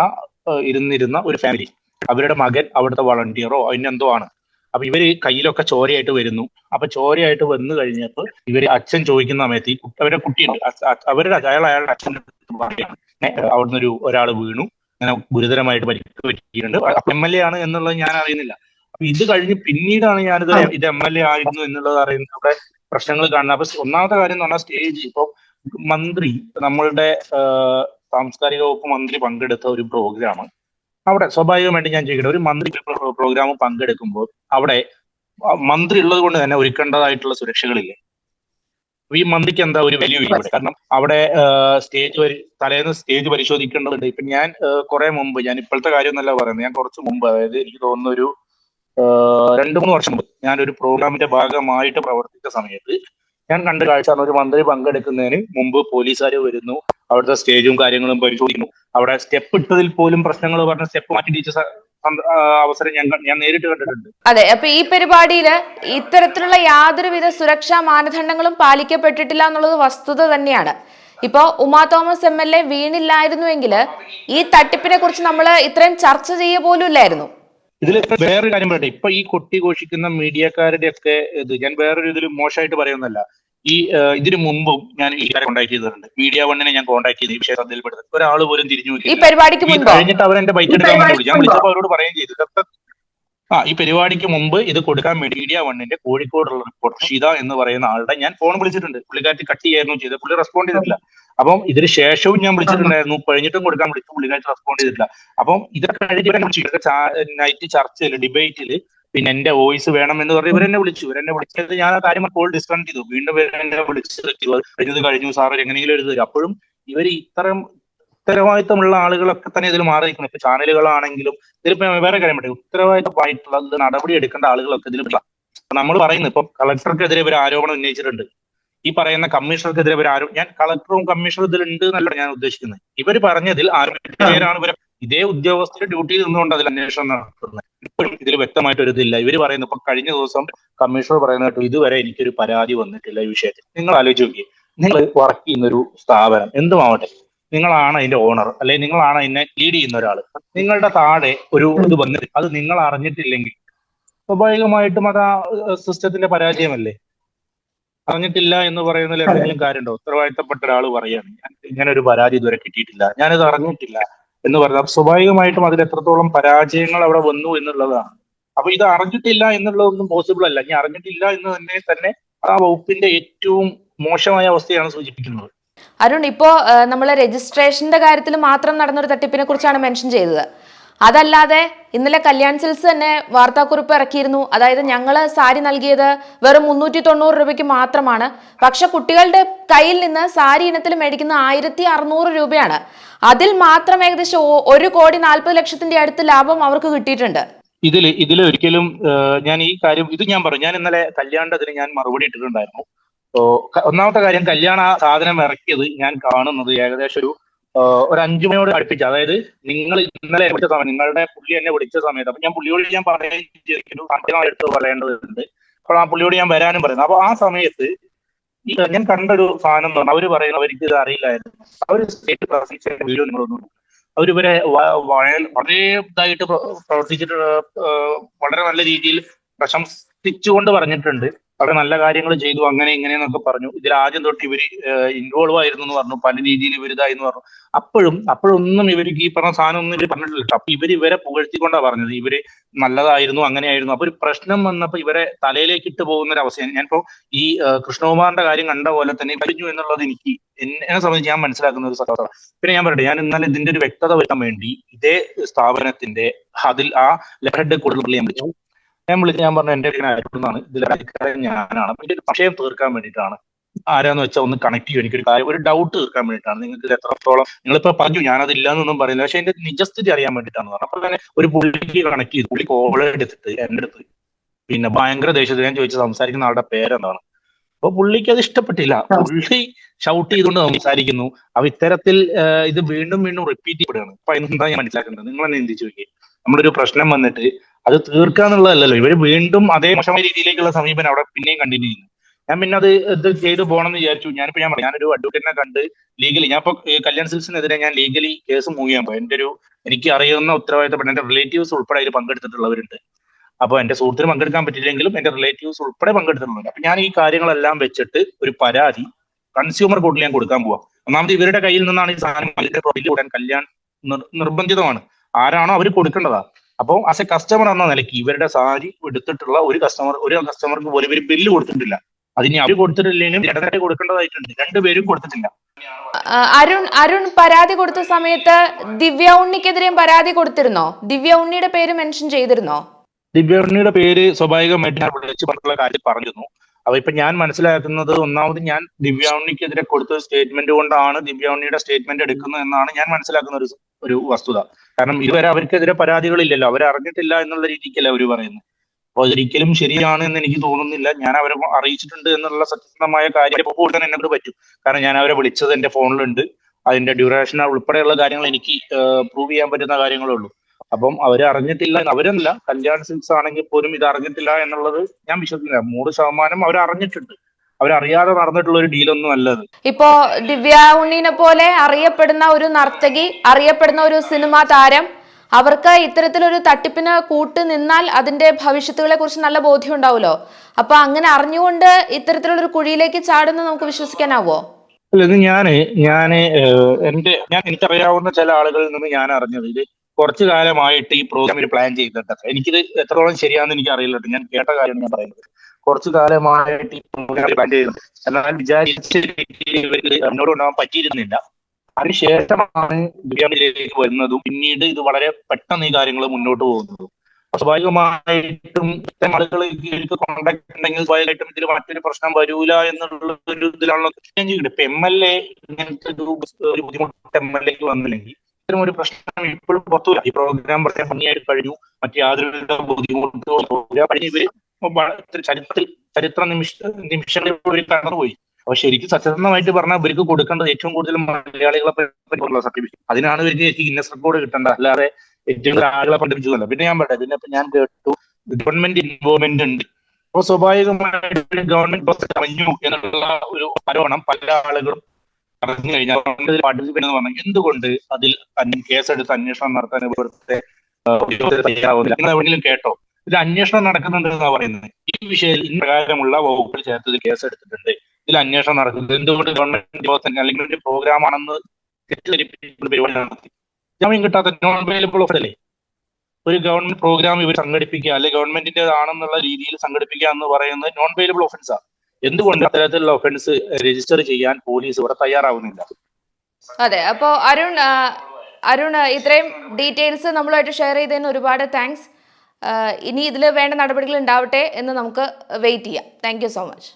Speaker 2: ഇരുന്നിരുന്ന ഒരു ഫാമിലി അവരുടെ മകൻ അവിടുത്തെ വളണ്ടിയറോ അതിനെന്തോ ആണ്. അപ്പൊ ഇവർ കയ്യിലൊക്കെ ചോരയായിട്ട് വരുന്നു. അപ്പൊ ചോരയായിട്ട് വന്നു കഴിഞ്ഞപ്പോൾ ഇവർ അച്ഛൻ ചോദിക്കുന്ന സമയത്ത് അവരുടെ കുട്ടിയുണ്ട്. അവരുടെ അയാൾ അയാളുടെ അച്ഛന്റെ പറയാണ് അവിടുന്ന് ഒരു ഒരാൾ വീണു. അങ്ങനെ ഗുരുതരമായിട്ട് പരിക്ക് പറ്റിയിട്ടുണ്ട്. എം എൽ എ ആണ് എന്നുള്ളത് ഞാൻ അറിയുന്നില്ല. അപ്പൊ ഇത് കഴിഞ്ഞ് പിന്നീടാണ് ഞാനിത് ഇത് എം എൽ എ ആയിരുന്നു എന്നുള്ളത് അറിയുന്നത്. അവിടെ പ്രശ്നങ്ങൾ കാണുന്നത്. അപ്പൊ ഒന്നാമത്തെ കാര്യം എന്ന് പറഞ്ഞാൽ സ്റ്റേജ് ഇപ്പൊ മന്ത്രി നമ്മളുടെ സാംസ്കാരിക വകുപ്പ് മന്ത്രി പങ്കെടുത്ത ഒരു പ്രോഗ്രാം അവിടെ സ്വാഭാവികമായിട്ട് ഞാൻ ചോദിക്കട്ടെ ഒരു മന്ത്രി പ്രോഗ്രാം പങ്കെടുക്കുമ്പോൾ അവിടെ മന്ത്രി ഉള്ളത് കൊണ്ട് തന്നെ ഒരുക്കേണ്ടതായിട്ടുള്ള സുരക്ഷകളില്ലേ? ഈ മന്ത്രിക്ക് എന്താ ഒരു വലിയ കാരണം അവിടെ സ്റ്റേജ് തലേന്ന് സ്റ്റേജ് പരിശോധിക്കേണ്ടതുണ്ട്. ഇപ്പൊ ഞാൻ കുറെ മുമ്പ് ഞാൻ ഇപ്പോഴത്തെ കാര്യം കാര്യമൊന്നല്ല പറയുന്നത്. ഞാൻ കുറച്ച് മുമ്പ് അതായത് എനിക്ക് തോന്നുന്ന ഒരു രണ്ട് മൂന്ന് വർഷം മുമ്പ് ഞാൻ ഒരു പ്രോഗ്രാമിന്റെ ഭാഗമായിട്ട് പ്രവർത്തിച്ച സമയത്ത് ഞാൻ കണ്ട കാഴ്ച ഒരു മന്ത്രി പങ്കെടുക്കുന്നതിന് മുമ്പ് പോലീസുകാർ വരുന്നു. അവിടുത്തെ സ്റ്റേജും കാര്യങ്ങളും പരിശോധിക്കുന്നു. അവിടെ സ്റ്റെപ്പ് ഇട്ടതിൽ പോലും പ്രശ്നങ്ങൾ പറഞ്ഞ സ്റ്റെപ്പ് മാറ്റി ടീച്ചർ അവസരം ഞാൻ ഞാൻ നേരിട്ട് കണ്ടിട്ടുണ്ട്.
Speaker 1: അതെ അപ്പൊ ഈ പരിപാടിയിൽ ഇത്തരത്തിലുള്ള യാതൊരുവിധ സുരക്ഷാ മാനദണ്ഡങ്ങളും പാലിക്കപ്പെട്ടിട്ടില്ല എന്നുള്ളത് വസ്തുത തന്നെയാണ്. ഇപ്പോ Uma Thomas M L A വീണില്ലായിരുന്നുവെങ്കിൽ ഈ തട്ടിപ്പിനെ കുറിച്ച് നമ്മൾ ഇത്രയും ചർച്ച ചെയ്യുക പോലും ഇല്ലായിരുന്നു.
Speaker 2: ഇതിൽ വേറൊരു കാര്യം പറയട്ടെ. ഇപ്പൊ ഈ കൊട്ടി ഘോഷിക്കുന്ന മീഡിയക്കാരുടെ ഒക്കെ ഇത് ഞാൻ വേറൊരു ഇതിൽ മോശമായിട്ട് പറയുന്നല്ല ഈ ഇതിനു മുമ്പും ഞാൻ ഈ കോൺടാക്ട് ചെയ്തിട്ടുണ്ട്. മീഡിയ വണ്ണിനെ ഞാൻ കോൺടാക്ട് ചെയ്ത്. ഈ വിഷയം ശ്രദ്ധയിൽപ്പെടുന്നത്. ഒരാൾ പോലും തിരിഞ്ഞു കഴിഞ്ഞിട്ട് അവർ എന്റെ ബൈക്ക് എടുക്കാൻ വേണ്ടി ഞാൻ വിളിച്ചപ്പോൾ അവരോട് പറയുകയും ചെയ്തു. ആ ഈ പരിപാടിക്ക് മുമ്പ് ഇത് കൊടുക്കാൻ വേണ്ടി മീഡിയ വണ്ണിന്റെ കോഴിക്കോടുള്ള റിപ്പോർട്ടർ ഷീത എന്ന് പറയുന്ന ആളുടെ ഞാൻ ഫോൺ വിളിച്ചിട്ടുണ്ട്. പുള്ളിക്കാരത്തി കട്ട് ചെയ്യായിരുന്നു ചെയ്ത് പുള്ളി റെസ്പോണ്ട് ചെയ്തിട്ടില്ല. അപ്പം ഇതിന് ശേഷവും ഞാൻ വിളിച്ചിട്ടുണ്ടായിരുന്നു. കഴിഞ്ഞിട്ടും കൊടുക്കാൻ വിളിച്ചു. പുള്ളിക്കാരത്തി റെസ്പോണ്ട് ചെയ്തിട്ടില്ല. അപ്പം ഇതൊക്കെ കഴിഞ്ഞിട്ട് ഇവരെ നൈറ്റ് ചർച്ചയിൽ ഡിബേറ്റിൽ പിന്നെ എന്റെ വോയിസ് വേണം എന്ന് പറഞ്ഞ് ഇവരെന്നെ വിളിച്ചു. ഇവരെന്നെ വിളിച്ചത് ഞാൻ ആ കാര്യം അപ്പോൾ ഡിസ്കണക്ട് ചെയ്തു. വീണ്ടും എന്നെ കഴിഞ്ഞത് കഴിഞ്ഞു സാർ എങ്ങനെയെങ്കിലും എഴുതി അപ്പോഴും ഇവർ ഇത്തരം ഉത്തരവാദിത്തമുള്ള ആളുകളൊക്കെ തന്നെ ഇതിൽ മാറി നിൽക്കുന്നു ഇപ്പൊ ചാനലുകളാണെങ്കിലും ഇതിലിപ്പോ വേറെ കാര്യം പറയും ഉത്തരവാദിത്തമായിട്ടുള്ള നടപടി എടുക്കേണ്ട ആളുകളൊക്കെ ഇതിൽ നമ്മൾ പറയുന്നു ഇപ്പൊ കളക്ടർക്കെതിരെ ഇവർ ആരോപണം ഉന്നയിച്ചിട്ടുണ്ട്. ഈ പറയുന്ന കമ്മീഷണർക്കെതിരെ ഇവർ ആരോ ഞാൻ കളക്ടറും കമ്മീഷണറും ഇതിലുണ്ട് എന്നല്ല ഞാൻ ഉദ്ദേശിക്കുന്നത്. ഇവർ പറഞ്ഞതിൽ ആരോപണം ഇവർ ഇതേ ഉദ്യോഗസ്ഥർ ഡ്യൂട്ടിയിൽ നിന്നുകൊണ്ട് അതിൽ അന്വേഷണം നടത്തുന്നത്. ഇതിൽ വ്യക്തമായിട്ട് ഒരു ഇതില്ല. ഇവർ പറയുന്നു ഇപ്പൊ കഴിഞ്ഞ ദിവസം കമ്മീഷണർ പറയുന്ന കേട്ടു ഇതുവരെ എനിക്കൊരു പരാതി വന്നിട്ടില്ല ഈ വിഷയത്തിൽ. നിങ്ങൾ ആലോചിച്ച് നോക്കി നിങ്ങൾ വർക്ക് ചെയ്യുന്ന ഒരു സ്ഥാപനം എന്തുമാവട്ടെ നിങ്ങളാണ് അതിന്റെ ഓണർ അല്ലെങ്കിൽ നിങ്ങളാണ് അതിനെ ലീഡ് ചെയ്യുന്ന ഒരാൾ. നിങ്ങളുടെ താഴെ ഒരു ഇത് വന്നിട്ട് അത് നിങ്ങൾ അറിഞ്ഞിട്ടില്ലെങ്കിൽ സ്വാഭാവികമായിട്ടും അത് ആ സിസ്റ്റത്തിന്റെ പരാജയമല്ലേ? അറിഞ്ഞിട്ടില്ല എന്ന് പറയുന്നതിൽ എന്തെങ്കിലും കാര്യമുണ്ടോ? ഉത്തരവാദിത്തപ്പെട്ട ഒരാൾ പറയാണ് ഞാൻ ഇങ്ങനെ ഒരു പരാതി ഇതുവരെ കിട്ടിയിട്ടില്ല ഞാനിത് അറിഞ്ഞിട്ടില്ല. എന്ന് പറഞ്ഞാൽ സ്വാഭാവികമായിട്ടും അതിൽ എത്രത്തോളം പരാജയങ്ങൾ അവിടെ വന്നു എന്നുള്ളതാണ്. അപ്പൊ ഇത് അറിഞ്ഞിട്ടില്ല എന്നുള്ളതൊന്നും പോസിബിൾ അല്ല. ഇനി അറിഞ്ഞിട്ടില്ല എന്ന് തന്നെ തന്നെ ആ വകുപ്പിന്റെ ഏറ്റവും മോശമായ അവസ്ഥയാണ് സൂചിപ്പിക്കുന്നത്.
Speaker 1: അരുൺ ഇപ്പോ നമ്മളെ രജിസ്ട്രേഷന്റെ കാര്യത്തിൽ മാത്രം നടന്നൊരു തട്ടിപ്പിനെ കുറിച്ചാണ് മെൻഷൻ ചെയ്തത്. അതല്ലാതെ ഇന്നലെ കല്യാൺ സിൽസ് തന്നെ വാർത്താക്കുറിപ്പ് ഇറക്കിയിരുന്നു. അതായത് ഞങ്ങൾ സാരി നൽകിയത് വെറും മുന്നൂറ്റി തൊണ്ണൂറ് രൂപയ്ക്ക് മാത്രമാണ്. പക്ഷെ കുട്ടികളുടെ കയ്യിൽ നിന്ന് സാരി ഇനത്തിൽ മേടിക്കുന്ന ആയിരത്തി അറുന്നൂറ് രൂപയാണ്. അതിൽ മാത്രം ഏകദേശം ഒരു കോടി നാൽപ്പത് ലക്ഷത്തിന്റെ അടുത്ത് ലാഭം അവർക്ക് കിട്ടിയിട്ടുണ്ട്.
Speaker 2: ഇതിൽ ഇതിൽ ഒരിക്കലും ഞാൻ ഈ കാര്യം ഇത് ഞാൻ പറഞ്ഞു. ഞാൻ ഇന്നലെ കല്യാണത്തിന് ഞാൻ മറുപടി ഇട്ടിട്ടുണ്ടായിരുന്നു. ഒന്നാമത്തെ കാര്യം കല്യാണ സാധനം ഇറക്കിയത് ഞാൻ കാണുന്നത് ഏകദേശം ഒരു ഒരു അഞ്ചു മണിയോട് അടുപ്പിച്ച്. അതായത് നിങ്ങൾ ഇന്നലെ വിളിച്ച സമയം നിങ്ങളുടെ പുള്ളി എന്നെ വിളിച്ച സമയത്ത്. അപ്പൊ ഞാൻ പുള്ളിയോട് ഞാൻ പറയുകയും എടുത്ത് പറയേണ്ടതുണ്ട്. അപ്പോൾ ആ പുള്ളിയോട് ഞാൻ വരാനും പറയുന്നു. അപ്പൊ ആ സമയത്ത് ഞാൻ ഞാൻ കണ്ടൊരു സാധനം എന്ന് പറഞ്ഞാൽ അവർ പറയുന്നു അവർക്ക് ഇത് അറിയില്ലായിരുന്നു. അവർ സ്റ്റേറ്റ് പ്രവർത്തിച്ച വീഡിയോ നിങ്ങളൊന്നും അവരിവരെ വളരെ ഇതായിട്ട് പ്രവർത്തിച്ചിട്ട് വളരെ നല്ല രീതിയിൽ പ്രശംസിച്ചുകൊണ്ട് പറഞ്ഞിട്ടുണ്ട്. വളരെ നല്ല കാര്യങ്ങൾ ചെയ്തു അങ്ങനെ ഇങ്ങനെ എന്നൊക്കെ പറഞ്ഞു. ഇതിൽ ആദ്യം തൊട്ട് ഇവർ ഇൻവോൾവ് ആയിരുന്നു എന്ന് പറഞ്ഞു. പല രീതിയിൽ ഇവരിതായി എന്ന് പറഞ്ഞു. അപ്പോഴും അപ്പോഴൊന്നും ഇവർക്ക് ഈ പറഞ്ഞ സാധനം ഒന്നും ഇവർ പറഞ്ഞിട്ടില്ല. അപ്പൊ ഇവർ ഇവരെ പുകഴ്ത്തിക്കൊണ്ടാണ് പറഞ്ഞത്. ഇവർ നല്ലതായിരുന്നു അങ്ങനെയായിരുന്നു. അപ്പൊ ഒരു പ്രശ്നം വന്നപ്പോ ഇവരെ തലയിലേക്ക് ഇട്ട് പോകുന്ന ഒരു അവസ്ഥയാണ് ഞാനിപ്പോ ഈ കൃഷ്ണകുമാറിന്റെ കാര്യം കണ്ട പോലെ തന്നെ കഴിഞ്ഞു എന്നുള്ളത് എനിക്ക് എന്നെ സംബന്ധിച്ച് ഞാൻ മനസ്സിലാക്കുന്ന ഒരു സത്യം. പിന്നെ ഞാൻ പറയട്ടെ ഞാൻ ഇന്നലെ ഇതിന്റെ ഒരു വ്യക്തത വരുത്താൻ വേണ്ടി ഇതേ സ്ഥാപനത്തിന്റെ അതിൽ ആ ലെഫ്റ്റ് കൂടുതൽ ഞാൻ വിളിച്ചു. ഞാൻ വിളിച്ച് ഞാൻ പറഞ്ഞു എന്റെ അയക്കുന്നതാണ് ഇതിൽ അയക്കാരൻ ഞാനാണ്. എന്റെ ഒരു സംശയം തീർക്കാൻ വേണ്ടിയിട്ടാണ്. ആരാന്ന് വെച്ചാൽ ഒന്ന് കണക്ട് ചെയ്യും. എനിക്കൊരു കാര്യം ഒരു ഡൗട്ട് തീർക്കാൻ വേണ്ടിയിട്ടാണ്. നിങ്ങൾക്ക് ഇത് എത്രത്തോളം നിങ്ങളിപ്പോ പറഞ്ഞു ഞാനത് ഇല്ലാന്നൊന്നും പറയുന്നില്ല. പക്ഷെ എന്റെ നിജസ്ഥിതി അറിയാൻ വേണ്ടിയിട്ടാണ് പറഞ്ഞത് അപ്പൊ തന്നെ ഒരു പുള്ളിക്ക് കണക്ട് ചെയ്തു. പുള്ളി കോൾ എടുത്തിട്ട് എന്റെ അടുത്ത്. പിന്നെ ഭയങ്കര ദേഷ്യത്തിൽ ഞാൻ ചോദിച്ചു സംസാരിക്കുന്ന ആളുടെ പേരെന്താണ്? അപ്പൊ പുള്ളിക്ക് അത് ഇഷ്ടപ്പെട്ടില്ല. പുള്ളി ഷൗട്ട് ചെയ്തുകൊണ്ട് സംസാരിക്കുന്നു. അപ്പൊ ഇത്തരത്തിൽ ഇത് വീണ്ടും വീണ്ടും റിപ്പീറ്റ് ചെയ്യപ്പെടുകയാണ്. അപ്പൊ എന്താ ഞാൻ മനസ്സിലാക്കുന്നത് നിങ്ങൾ തന്നെ എന്ത് ചോദിക്കുക നമ്മളൊരു പ്രശ്നം വന്നിട്ട് അത് തീർക്കാന്നുള്ളതല്ലല്ലോ. ഇവർ വീണ്ടും അതേ മോശമായ രീതിയിലേക്കുള്ള സമീപനം അവിടെ പിന്നെയും കണ്ടിന്യൂ ചെയ്യുന്നു ഞാൻ പിന്നെ അത് ഇത് ചെയ്തു പോകണം എന്ന് വിചാരിച്ചു. ഞാനിപ്പോ ഞാൻ പറയാം ഞാനൊരു അഡ്വക്കേറ്റിനെ കണ്ട് ലീഗലി ഞാൻ ഇപ്പൊ കല്യാൺ സിൽസിനെതിരെ ഞാൻ ലീഗലി കേസ് മൂവ് ചെയ്യാൻ പോയി. എന്റെ ഒരു എനിക്ക് അറിയുന്ന ഉത്തരവാദിത്തപ്പെട്ട എന്റെ റിലേറ്റീവ്സ് ഉൾപ്പെടെ അതിൽ പങ്കെടുത്തിട്ടുള്ളവരുണ്ട്. അപ്പൊ എന്റെ സുഹൃത്തിന് പങ്കെടുക്കാൻ പറ്റില്ലെങ്കിലും എന്റെ റിലേറ്റീവ്സ് ഉൾപ്പെടെ പങ്കെടുത്തിട്ടുണ്ട് അപ്പൊ ഞാൻ ഈ കാര്യങ്ങളെല്ലാം വെച്ചിട്ട് ഒരു പരാതി കൺസ്യൂമർ കോർട്ടിൽ ഞാൻ കൊടുക്കാൻ പോവാം. ഒന്നാമത് ഇവരുടെ കയ്യിൽ നിന്നാണ് ഈ സാധനം അതിന്റെ കൂടാൻ കല്യാൺ നിർ- നിർബന്ധിതമാണ്. ആരാണോ അവർ കൊടുക്കേണ്ടതാ. അപ്പോൾ ആസ് എ കസ്റ്റമർ എന്ന നിലയ്ക്ക് ഇവരുടെ സാരി എടുത്തിട്ടുള്ള ഒരു കസ്റ്റമർ ഒരു കസ്റ്റമർക്ക് പോലും ഇവർ ബില്ല് കൊടുത്തിട്ടില്ല. അതിന് അവർ കൊടുത്തിട്ടില്ലെങ്കിലും ഇടനേരെ കൊടുക്കേണ്ടതായിട്ടുണ്ട്. രണ്ടുപേരും കൊടുത്തിട്ടില്ല.
Speaker 1: അരുൺ അരുൺ പരാതി കൊടുത്ത സമയത്ത് ദിവ്യ ഉണ്ണിക്കെതിരെയും പരാതി കൊടുത്തിരുന്നോ? ദിവ്യ ഉണ്ണിയുടെ പേര് മെൻഷൻ ചെയ്തിരുന്നോ?
Speaker 2: ദിവ്യ ഉണ്ണിയുടെ പേര് സ്വാഭാവികമായിട്ട് ഞാൻ വിളിച്ച് പറഞ്ഞിട്ടുള്ള കാര്യം പറഞ്ഞിരുന്നു. അപ്പൊ ഇപ്പൊ ഞാൻ മനസ്സിലാക്കുന്നത് ഒന്നാമത് ഞാൻ ദിവ്യാണിക്കെതിരെ കൊടുത്ത സ്റ്റേറ്റ്മെന്റ് കൊണ്ടാണ് ദിവ്യാണിയുടെ സ്റ്റേറ്റ്മെന്റ് എടുക്കുന്നത് എന്നാണ് ഞാൻ മനസ്സിലാക്കുന്ന ഒരു ഒരു വസ്തുത. കാരണം ഇതുവരെ അവർക്കെതിരെ പരാതികളില്ലല്ലോ. അവരറിഞ്ഞിട്ടില്ല എന്നുള്ള രീതിക്കല്ല അവർ പറയുന്നത്. അപ്പൊ ഒരിക്കലും ശരിയാണ് എന്ന് എനിക്ക് തോന്നുന്നില്ല. ഞാൻ അവരെ അറിയിച്ചിട്ടുണ്ട് എന്നുള്ള സത്യസന്ധമായ കാര്യം ഇപ്പോൾ കൊടുക്കാൻ എന്നെ കൊണ്ട് പറ്റും. കാരണം ഞാൻ അവരെ വിളിച്ചത് എന്റെ ഫോണിലുണ്ട്. അതിന്റെ ഡ്യൂറേഷൻ ഉൾപ്പെടെയുള്ള കാര്യങ്ങൾ എനിക്ക് പ്രൂവ് ചെയ്യാൻ പറ്റുന്ന കാര്യങ്ങളേ ഉള്ളൂ. അപ്പം അവർ അറിഞ്ഞിട്ടില്ല അവരല്ല. കല്യാൺ സിൽക്സ് ആണെങ്കിൽ പോലും ഇത് അറിഞ്ഞിട്ടില്ല എന്നുള്ളത് ഞാൻ വിശ്വസിക്കില്ല. നൂറ് ശതമാനം അവർ അറിഞ്ഞിട്ടുണ്ട്. അവരറിയാതെ നടന്നിട്ടുള്ള ഒരു ഡീലൊന്നും അല്ലത്.
Speaker 1: ഇപ്പോ ദിവ്യ ഉണ്ണീനെ പോലെ അറിയപ്പെടുന്ന ഒരു നർത്തകി അറിയപ്പെടുന്ന ഒരു സിനിമാ താരം അവർക്ക് ഇത്തരത്തിലൊരു തട്ടിപ്പിന് കൂട്ട് നിന്നാൽ അതിന്റെ ഭവിഷ്യത്തുകളെ കുറിച്ച് നല്ല ബോധ്യം ഉണ്ടാവുമല്ലോ. അപ്പൊ അങ്ങനെ അറിഞ്ഞുകൊണ്ട് ഇത്തരത്തിലുള്ള ഒരു കുഴിയിലേക്ക് ചാടുന്ന നമുക്ക് വിശ്വസിക്കാനാവോ?
Speaker 2: അല്ല ഇത് ഞാൻ ഞാൻ എന്റെ ഞാൻ എനിക്കറിയാവുന്ന ചില ആളുകളിൽ നിന്ന് ഞാൻ അറിഞ്ഞത്. ഇത് കുറച്ചു കാലമായിട്ട് ഈ പ്രോഗ്രാം ഇവർ പ്ലാൻ ചെയ്തിട്ട് എനിക്കിത് എത്രത്തോളം ശരിയാണെന്ന് എനിക്ക് അറിയില്ല ഞാൻ കേട്ട കാര്യമാണ് ഞാൻ പറയുന്നത്. കുറച്ചു കാലമായിട്ട് ഈ പ്രോഗ്രാം പ്ലാൻ ചെയ്തു എന്നാൽ വിചാരിച്ച ഇവർക്ക് എന്നോട് ഉണ്ടാവാൻ പറ്റിയിരുന്നില്ല. അതിനുശേഷമാണ് ബിരിയാണിയിലേക്ക് വരുന്നതും പിന്നീട് ഇത് വളരെ പെട്ടെന്ന് ഈ കാര്യങ്ങൾ മുന്നോട്ട് പോകുന്നതും. സ്വാഭാവികമായിട്ടും ഇത്തരം ആളുകളിലേക്ക് എനിക്ക് കോണ്ടാക്ട് ഉണ്ടെങ്കിൽ സ്വാഭാവികമായിട്ടും ഇതിൽ മറ്റൊരു പ്രശ്നം വരൂല എന്നുള്ള ഒരു ഇതിലാണല്ലോ. എം എൽ എ ഇങ്ങനത്തെ ഒരു ബുദ്ധിമുട്ട് എം എൽ എക്ക് വന്നില്ലെങ്കിൽ ഇത്തരം ഒരു പ്രശ്നം ഇപ്പോഴും പുറത്തുമില്ല ഈ പ്രോഗ്രാം വളരെ ഭംഗിയായിട്ട് കഴിഞ്ഞു. മറ്റു യാതൊരു ബുദ്ധിമുട്ടുകളും കഴിഞ്ഞ് ഇവർ ചരിത്രത്തിൽ ചരിത്ര നിമിഷ നിമിഷങ്ങളിൽ ഇവർ കടന്നുപോയി. അപ്പൊ ശരിക്കും സത്യസന്ധമായിട്ട് പറഞ്ഞാൽ ഇവർക്ക് കൊടുക്കേണ്ടത് ഏറ്റവും കൂടുതൽ മലയാളികളെ പറ്റിയുള്ള സർട്ടിഫിക്കറ്റ് അതിനാണ് ഇവർക്ക് എനിക്ക് ഗിന്നസ് റെക്കോർഡ് കിട്ടേണ്ടത്. അല്ലാതെ ഏറ്റവും കൂടുതൽ ആളുകളെ പഠിപ്പിച്ചതല്ല. പിന്നെ ഞാൻ പറയാം പിന്നെ ഞാൻ കേട്ടു ഗവൺമെന്റ് ഇൻവോൾവ്മെന്റ് ഉണ്ട്. അപ്പൊ സ്വാഭാവികമായിട്ട് ഗവൺമെന്റ് ബസ് കഴിഞ്ഞു എന്നുള്ള ഒരു ആരോപണം പല ആളുകളും പറഞ്ഞു കഴിഞ്ഞാൽ പാർട്ടിസിപ്പേറ്റ് എന്ന് പറഞ്ഞാൽ എന്തുകൊണ്ട് അതിൽ കേസെടുത്ത് അന്വേഷണം നടത്താൻ ഇവിടുത്തെ തയ്യാറാവുന്നില്ല? എവിടെയെങ്കിലും കേട്ടോ. ഇത് അന്വേഷണം നടക്കുന്നുണ്ട് എന്നാണ് പറയുന്നത്. ഈ വിഷയത്തിൽ പ്രകാരമുള്ള വകുപ്പിൽ ചേർത്ത് ഇത് കേസെടുത്തിട്ടുണ്ട്. ഇതിൽ അന്വേഷണം നടക്കുന്നത് എന്തുകൊണ്ട് ഗവൺമെന്റ് അല്ലെങ്കിൽ ഒരു പ്രോഗ്രാം ആണെന്ന് പരിപാടി നടത്തി. ജാമ്യം കിട്ടാത്ത നോൺ അവൈലബിൾ ഓഫ് അല്ലേ? ഒരു ഗവൺമെന്റ് പ്രോഗ്രാം ഇവർ സംഘടിപ്പിക്കുക അല്ലെ ഗവൺമെന്റിന്റെ ആണെന്നുള്ള രീതിയിൽ സംഘടിപ്പിക്കുക എന്ന് പറയുന്നത് നോൺ അവൈലബിൾ ഒഫൻസാ എന്തുകൊണ്ട് അത്തരത്തിലുള്ള ഒഫൻസ് രജിസ്റ്റർ ചെയ്യാൻ പോലീസ് ഇവിടെ തയ്യാറാവുന്നില്ല?
Speaker 1: അതെ അപ്പോ അരുൺ അരുൺ ഇത്രയും ഡീറ്റെയിൽസ് നമ്മളായിട്ട് ഷെയർ ചെയ്തതിന് ഒരുപാട് താങ്ക്സ് ഇനി ഇതിൽ വേണ്ട നടപടികൾ ഉണ്ടാവട്ടെ എന്ന് നമുക്ക് വെയിറ്റ് ചെയ്യാം. Thank so much